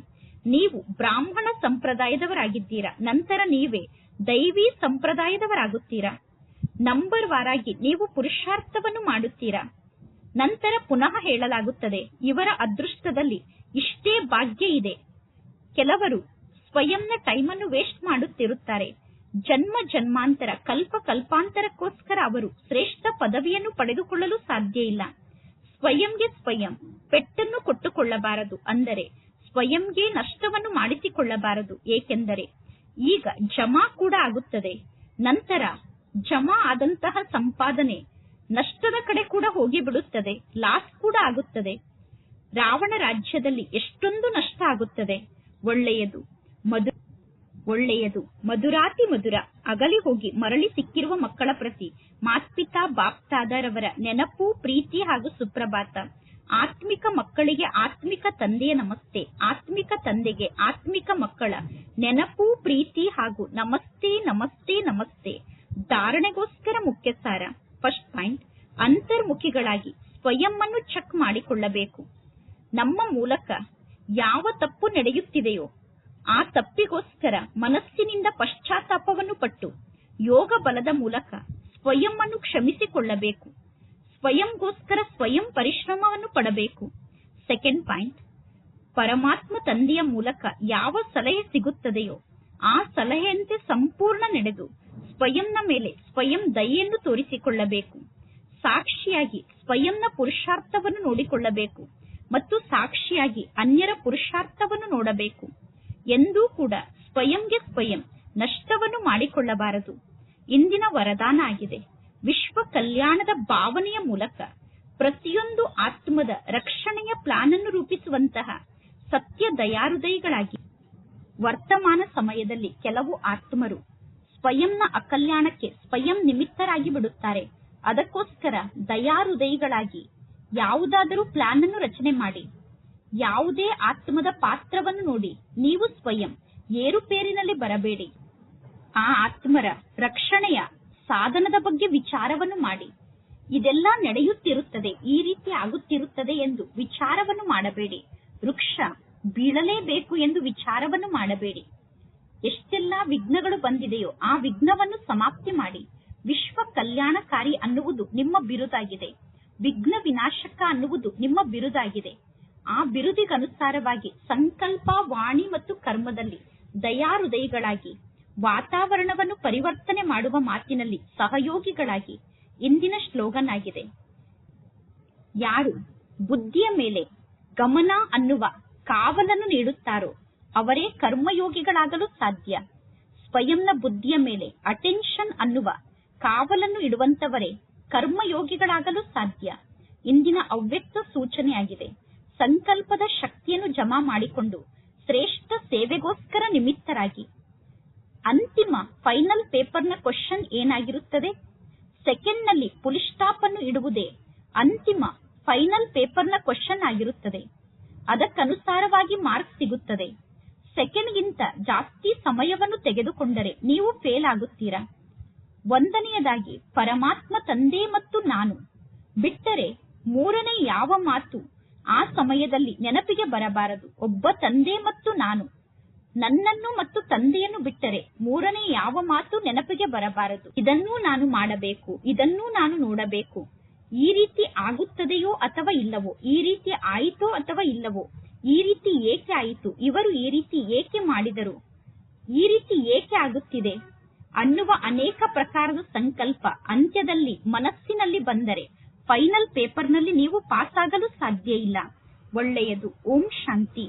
ನೀವು ಬ್ರಾಹ್ಮಣ ಸಂಪ್ರದಾಯದವರಾಗಿದ್ದೀರಾ? ನಂತರ ನೀವೇ ದೈವಿ ಸಂಪ್ರದಾಯದವರಾಗುತ್ತೀರಾ? ನಂಬರ್ ವಾರಾಗಿ ನೀವು ಪುರುಷಾರ್ಥವನ್ನು ಮಾಡುತ್ತೀರಾ? ನಂತರ ಪುನಃ ಹೇಳಲಾಗುತ್ತದೆ, ಇವರ ಅದೃಷ್ಟದಲ್ಲಿ ಇಷ್ಟೇ ಭಾಗ್ಯ ಇದೆ. ಕೆಲವರು ಸ್ವಯಂನ ಟೈಮನ್ನು ವೇಸ್ಟ್ ಮಾಡುತ್ತಿರುತ್ತಾರೆ. ಜನ್ಮ ಜನ್ಮಾಂತರ, ಕಲ್ಪ ಕಲ್ಪಾಂತರಕ್ಕೋಸ್ಕರ ಅವರು ಶ್ರೇಷ್ಠ ಪದವಿಯನ್ನು ಪಡೆದುಕೊಳ್ಳಲು ಸಾಧ್ಯ ಇಲ್ಲ. ಸ್ವಯಂಗೆ ಸ್ವಯಂ, ಪೆಟ್ಟನ್ನು ಕೊಟ್ಟುಕೊಳ್ಳಬಾರದು ಅಂದರೆ ಸ್ವಯಂಗೆ ನಷ್ಟವನ್ನು ಮಾಡಿಸಿಕೊಳ್ಳಬಾರದು, ಏಕೆಂದರೆ ಈಗ ಜಮಾ ಕೂಡ ಆಗುತ್ತದೆ. ನಂತರ ಜಮಾ ಆದಂತಹ ಸಂಪಾದನೆ ನಷ್ಟದ ಕಡೆ ಕೂಡ ಹೋಗಿ ಬಿಡುತ್ತದೆ ಲಾಸ್ ಕೂಡ ಆಗುತ್ತದೆ. ರಾವಣ ರಾಜ್ಯದಲ್ಲಿ ಎಷ್ಟೊಂದು ನಷ್ಟ ಆಗುತ್ತದೆ. ಒಳ್ಳೆಯದು ಮಧು ಒಳ್ಳೆಯದು ಮಧುರಾತಿ ಮಧುರ ಅಗಲಿ ಹೋಗಿ ಮರಳಿ ಸಿಕ್ಕಿರುವ ಮಕ್ಕಳ ಪ್ರತಿ ಮಾತ್ಪಿತಾ ಬಾಪ್ತಾದರವರ ನೆನಪು, ಪ್ರೀತಿ ಹಾಗೂ ಸುಪ್ರಭಾತ. ಆತ್ಮಿಕ ಮಕ್ಕಳಿಗೆ ಆತ್ಮಿಕ ತಂದೆಯ ನಮಸ್ತೆ, ಆತ್ಮಿಕ ತಂದೆಗೆ ಆತ್ಮಿಕ ಮಕ್ಕಳ ನೆನಪು, ಪ್ರೀತಿ ಹಾಗೂ ನಮಸ್ತೆ ನಮಸ್ತೆ ನಮಸ್ತೆ. ಧಾರಣೆಗೋಸ್ಕರ ಮುಖ್ಯ ಸಾರ. ಫಸ್ಟ್ ಪಾಯಿಂಟ್ ಅಂತರ್ಮುಖಿಗಳಾಗಿ ಸ್ವಯಂ ಅನ್ನು ಚೆಕ್ ಮಾಡಿಕೊಳ್ಳಬೇಕು. ನಮ್ಮ ಮೂಲಕ ಯಾವ ತಪ್ಪು ನಡೆಯುತ್ತಿದೆಯೋ, ಆ ತಪ್ಪಿಗೋಸ್ಕರ ಮನಸ್ಸಿನಿಂದ ಪಶ್ಚಾತ್ತಾಪವನ್ನು ಪಟ್ಟು ಯೋಗ ಬಲದ ಮೂಲಕ ಸ್ವಯಂ ಅನ್ನು ಕ್ಷಮಿಸಿಕೊಳ್ಳಬೇಕು. ಸ್ವಯಂಗೋಸ್ಕರ ಸ್ವಯಂ ಪರಿಶ್ರಮವನ್ನು ಪಡಬೇಕು. ಸೆಕೆಂಡ್ ಪಾಯಿಂಟ್ ಪರಮಾತ್ಮ ತಂದೆಯ ಮೂಲಕ ಯಾವ ಸಲಹೆ ಸಿಗುತ್ತದೆಯೋ ಆ ಸಲಹೆಯಂತೆ ಸಂಪೂರ್ಣ ನಡೆದು ಸ್ವಯಂನ ಮೇಲೆ ಸ್ವಯಂ ದಯೆಯನ್ನು ತೋರಿಸಿಕೊಳ್ಳಬೇಕು. ಸಾಕ್ಷಿಯಾಗಿ ಸ್ವಯಂನ ಪುರುಷಾರ್ಥವನ್ನು ನೋಡಿಕೊಳ್ಳಬೇಕು ಮತ್ತು ಸಾಕ್ಷಿಯಾಗಿ ಅನ್ಯರ ಪುರುಷಾರ್ಥವನ್ನು ನೋಡಬೇಕು. ಎಂದೂ ಕೂಡ ಸ್ವಯಂಗೆ ಸ್ವಯಂ ನಷ್ಟವನ್ನು ಮಾಡಿಕೊಳ್ಳಬಾರದು. ಇಂದಿನ ವರದಾನ ಆಗಿದೆ. ವಿಶ್ವ ಕಲ್ಯಾಣದ ಭಾವನೆಯ ಮೂಲಕ ಪ್ರತಿಯೊಂದು ಆತ್ಮದ ರಕ್ಷಣೆಯ ಪ್ಲಾನ್ ಅನ್ನು ರೂಪಿಸುವಂತಹ ಸತ್ಯ ದಯಾಹೃದಯಿಗಳಾಗಿ ವರ್ತಮಾನ ಸಮಯದಲ್ಲಿ ಕೆಲವು ಆತ್ಮರು ಸ್ವಯಂನ ಅಕಲ್ಯಾಣಕ್ಕೆ ಸ್ವಯಂ ನಿಮಿತ್ತರಾಗಿ ಬಿಡುತ್ತಾರೆ. ಅದಕ್ಕೋಸ್ಕರ ದಯಾಹೃದಯಿಗಳಾಗಿ ಯಾವುದಾದರೂ ಪ್ಲಾನ್ ಅನ್ನು ರಚನೆ ಮಾಡಿ, ಯಾವುದೇ ಆತ್ಮದ ಪಾತ್ರವನ್ನು ನೋಡಿ ನೀವು ಸ್ವಯಂ ಏರುಪೇರಿನಲ್ಲಿ ಬರಬೇಡಿ. ಆ ಆತ್ಮರ ರಕ್ಷಣೆಯ ಸಾಧನದ ಬಗ್ಗೆ ವಿಚಾರವನ್ನು ಮಾಡಿ. ಇದೆಲ್ಲ ನಡೆಯುತ್ತಿರುತ್ತದೆ, ಈ ರೀತಿ ಆಗುತ್ತಿರುತ್ತದೆ ಎಂದು ವಿಚಾರವನ್ನು ಮಾಡಬೇಡಿ. ವೃಕ್ಷ ಬೀಳಲೇಬೇಕು ಎಂದು ವಿಚಾರವನ್ನು ಮಾಡಬೇಡಿ. ಎಷ್ಟೆಲ್ಲಾ ವಿಘ್ನಗಳು ಬಂದಿದೆಯೋ ಆ ವಿಘ್ನವನ್ನು ಸಮಾಪ್ತಿ ಮಾಡಿ. ವಿಶ್ವ ಕಲ್ಯಾಣಕಾರಿ ಅನ್ನುವುದು ನಿಮ್ಮ ಬಿರುದಾಗಿದೆ. ವಿಘ್ನ ವಿನಾಶಕ ಅನ್ನುವುದು ನಿಮ್ಮ ಬಿರುದಾಗಿದೆ. ಆ ಬಿರುದಿಗನುಸಾರವಾಗಿ ಸಂಕಲ್ಪ ವಾಣಿ ಮತ್ತು ಕರ್ಮದಲ್ಲಿ ದಯಾಹೃದಯಿಗಳಾಗಿ ವಾತಾವರಣವನ್ನು ಪರಿವರ್ತನೆ ಮಾಡುವ ಮಾತಿನಲ್ಲಿ ಸಹಯೋಗಿಗಳಾಗಿ ಇಂದಿನ ಸ್ಲೋಗನ್ ಆಗಿದೆ ಯಾರು ಬುದ್ಧಿಯ ಮೇಲೆ ಗಮನ ಅನ್ನುವ ಕಾವಲನ್ನು ನೀಡುತ್ತಾರೋ ಅವರೇ ಕರ್ಮಯೋಗಿಗಳಾಗಲು ಸಾಧ್ಯ. ಸ್ವಯಂನ ಬುದ್ಧಿಯ ಮೇಲೆ ಅಟೆನ್ಷನ್ ಅನ್ನುವ ಕಾವಲನ್ನು ಇಡುವಂತವರೇ ಕರ್ಮಯೋಗಿಗಳಾಗಲು ಸಾಧ್ಯ. ಇಂದಿನ ಅವ್ಯಕ್ತ ಸೂಚನೆಯಾಗಿದೆ. ಸಂಕಲ್ಪದ ಶಕ್ತಿಯನ್ನು ಜಮಾ ಮಾಡಿಕೊಂಡು ಶ್ರೇಷ್ಠ ಸೇವೆಗೋಸ್ಕರ ನಿಮಿತ್ತರಾಗಿ ಅಂತಿಮ ಫೈನಲ್ ಪೇಪರ್ನ ಕ್ವಶನ್ ಏನಾಗಿರುತ್ತದೆ? ಸೆಕೆಂಡ್ನಲ್ಲಿ ಸ್ಟಾಪ್ ಅನ್ನು ಇಡುವುದೇ ಅಂತಿಮ ಫೈನಲ್ ಪೇಪರ್ನ ಕ್ವಶನ್ ಆಗಿರುತ್ತದೆ. ಅದಕ್ಕನುಸಾರವಾಗಿ ಮಾರ್ಕ್ ಸಿಗುತ್ತದೆ. ಸೆಕೆಂಡ್ ಗಿಂತ ಜಾಸ್ತಿ ಸಮಯವನ್ನು ತೆಗೆದುಕೊಂಡರೆ ನೀವು ಫೇಲ್ ಆಗುತ್ತೀರಾ? ಒಂದನೆಯದಾಗಿ, ಪರಮಾತ್ಮ ತಂದೆ ಮತ್ತು ನಾನು ಬಿಟ್ಟರೆ ಮೂರನೇ ಯಾವ ಮಾತು ಆ ಸಮಯದಲ್ಲಿ ನೆನಪಿಗೆ ಬರಬಾರದು. ಒಬ್ಬ ತಂದೆ ಮತ್ತು ನಾನು ನನ್ನನ್ನು ಮತ್ತು ತಂದೆಯನ್ನು ಬಿಟ್ಟರೆ ಮೂರನೇ ಯಾವ ಮಾತು ನೆನಪಿಗೆ ಬರಬಾರದು. ಇದನ್ನೂ ನಾನು ಮಾಡಬೇಕು, ಇದನ್ನೂ ನಾನು ನೋಡಬೇಕು. ಈ ರೀತಿ ಆಗುತ್ತದೆಯೋ ಅಥವಾ ಇಲ್ಲವೋ, ಈ ರೀತಿ ಆಯಿತೋ ಅಥವಾ ಇಲ್ಲವೋ, ಈ ರೀತಿ ಏಕೆ ಆಯಿತು, ಇವರು ಈ ರೀತಿ ಏಕೆ ಮಾಡಿದರು, ಈ ರೀತಿ ಏಕೆ ಆಗುತ್ತಿದೆ ಅನ್ನುವ ಅನೇಕ ಪ್ರಕಾರದ ಸಂಕಲ್ಪ ಅಂತ್ಯದಲ್ಲಿ, ಮನಸ್ಸಿನಲ್ಲಿ ಬಂದರೆ ಫೈನಲ್ ಪೇಪರ್ನಲ್ಲಿ ನೀವು ಪಾಸ್ ಆಗಲು ಸಾಧ್ಯ ಇಲ್ಲ. ಒಳ್ಳೆಯದು. ಓಂ ಶಾಂತಿ.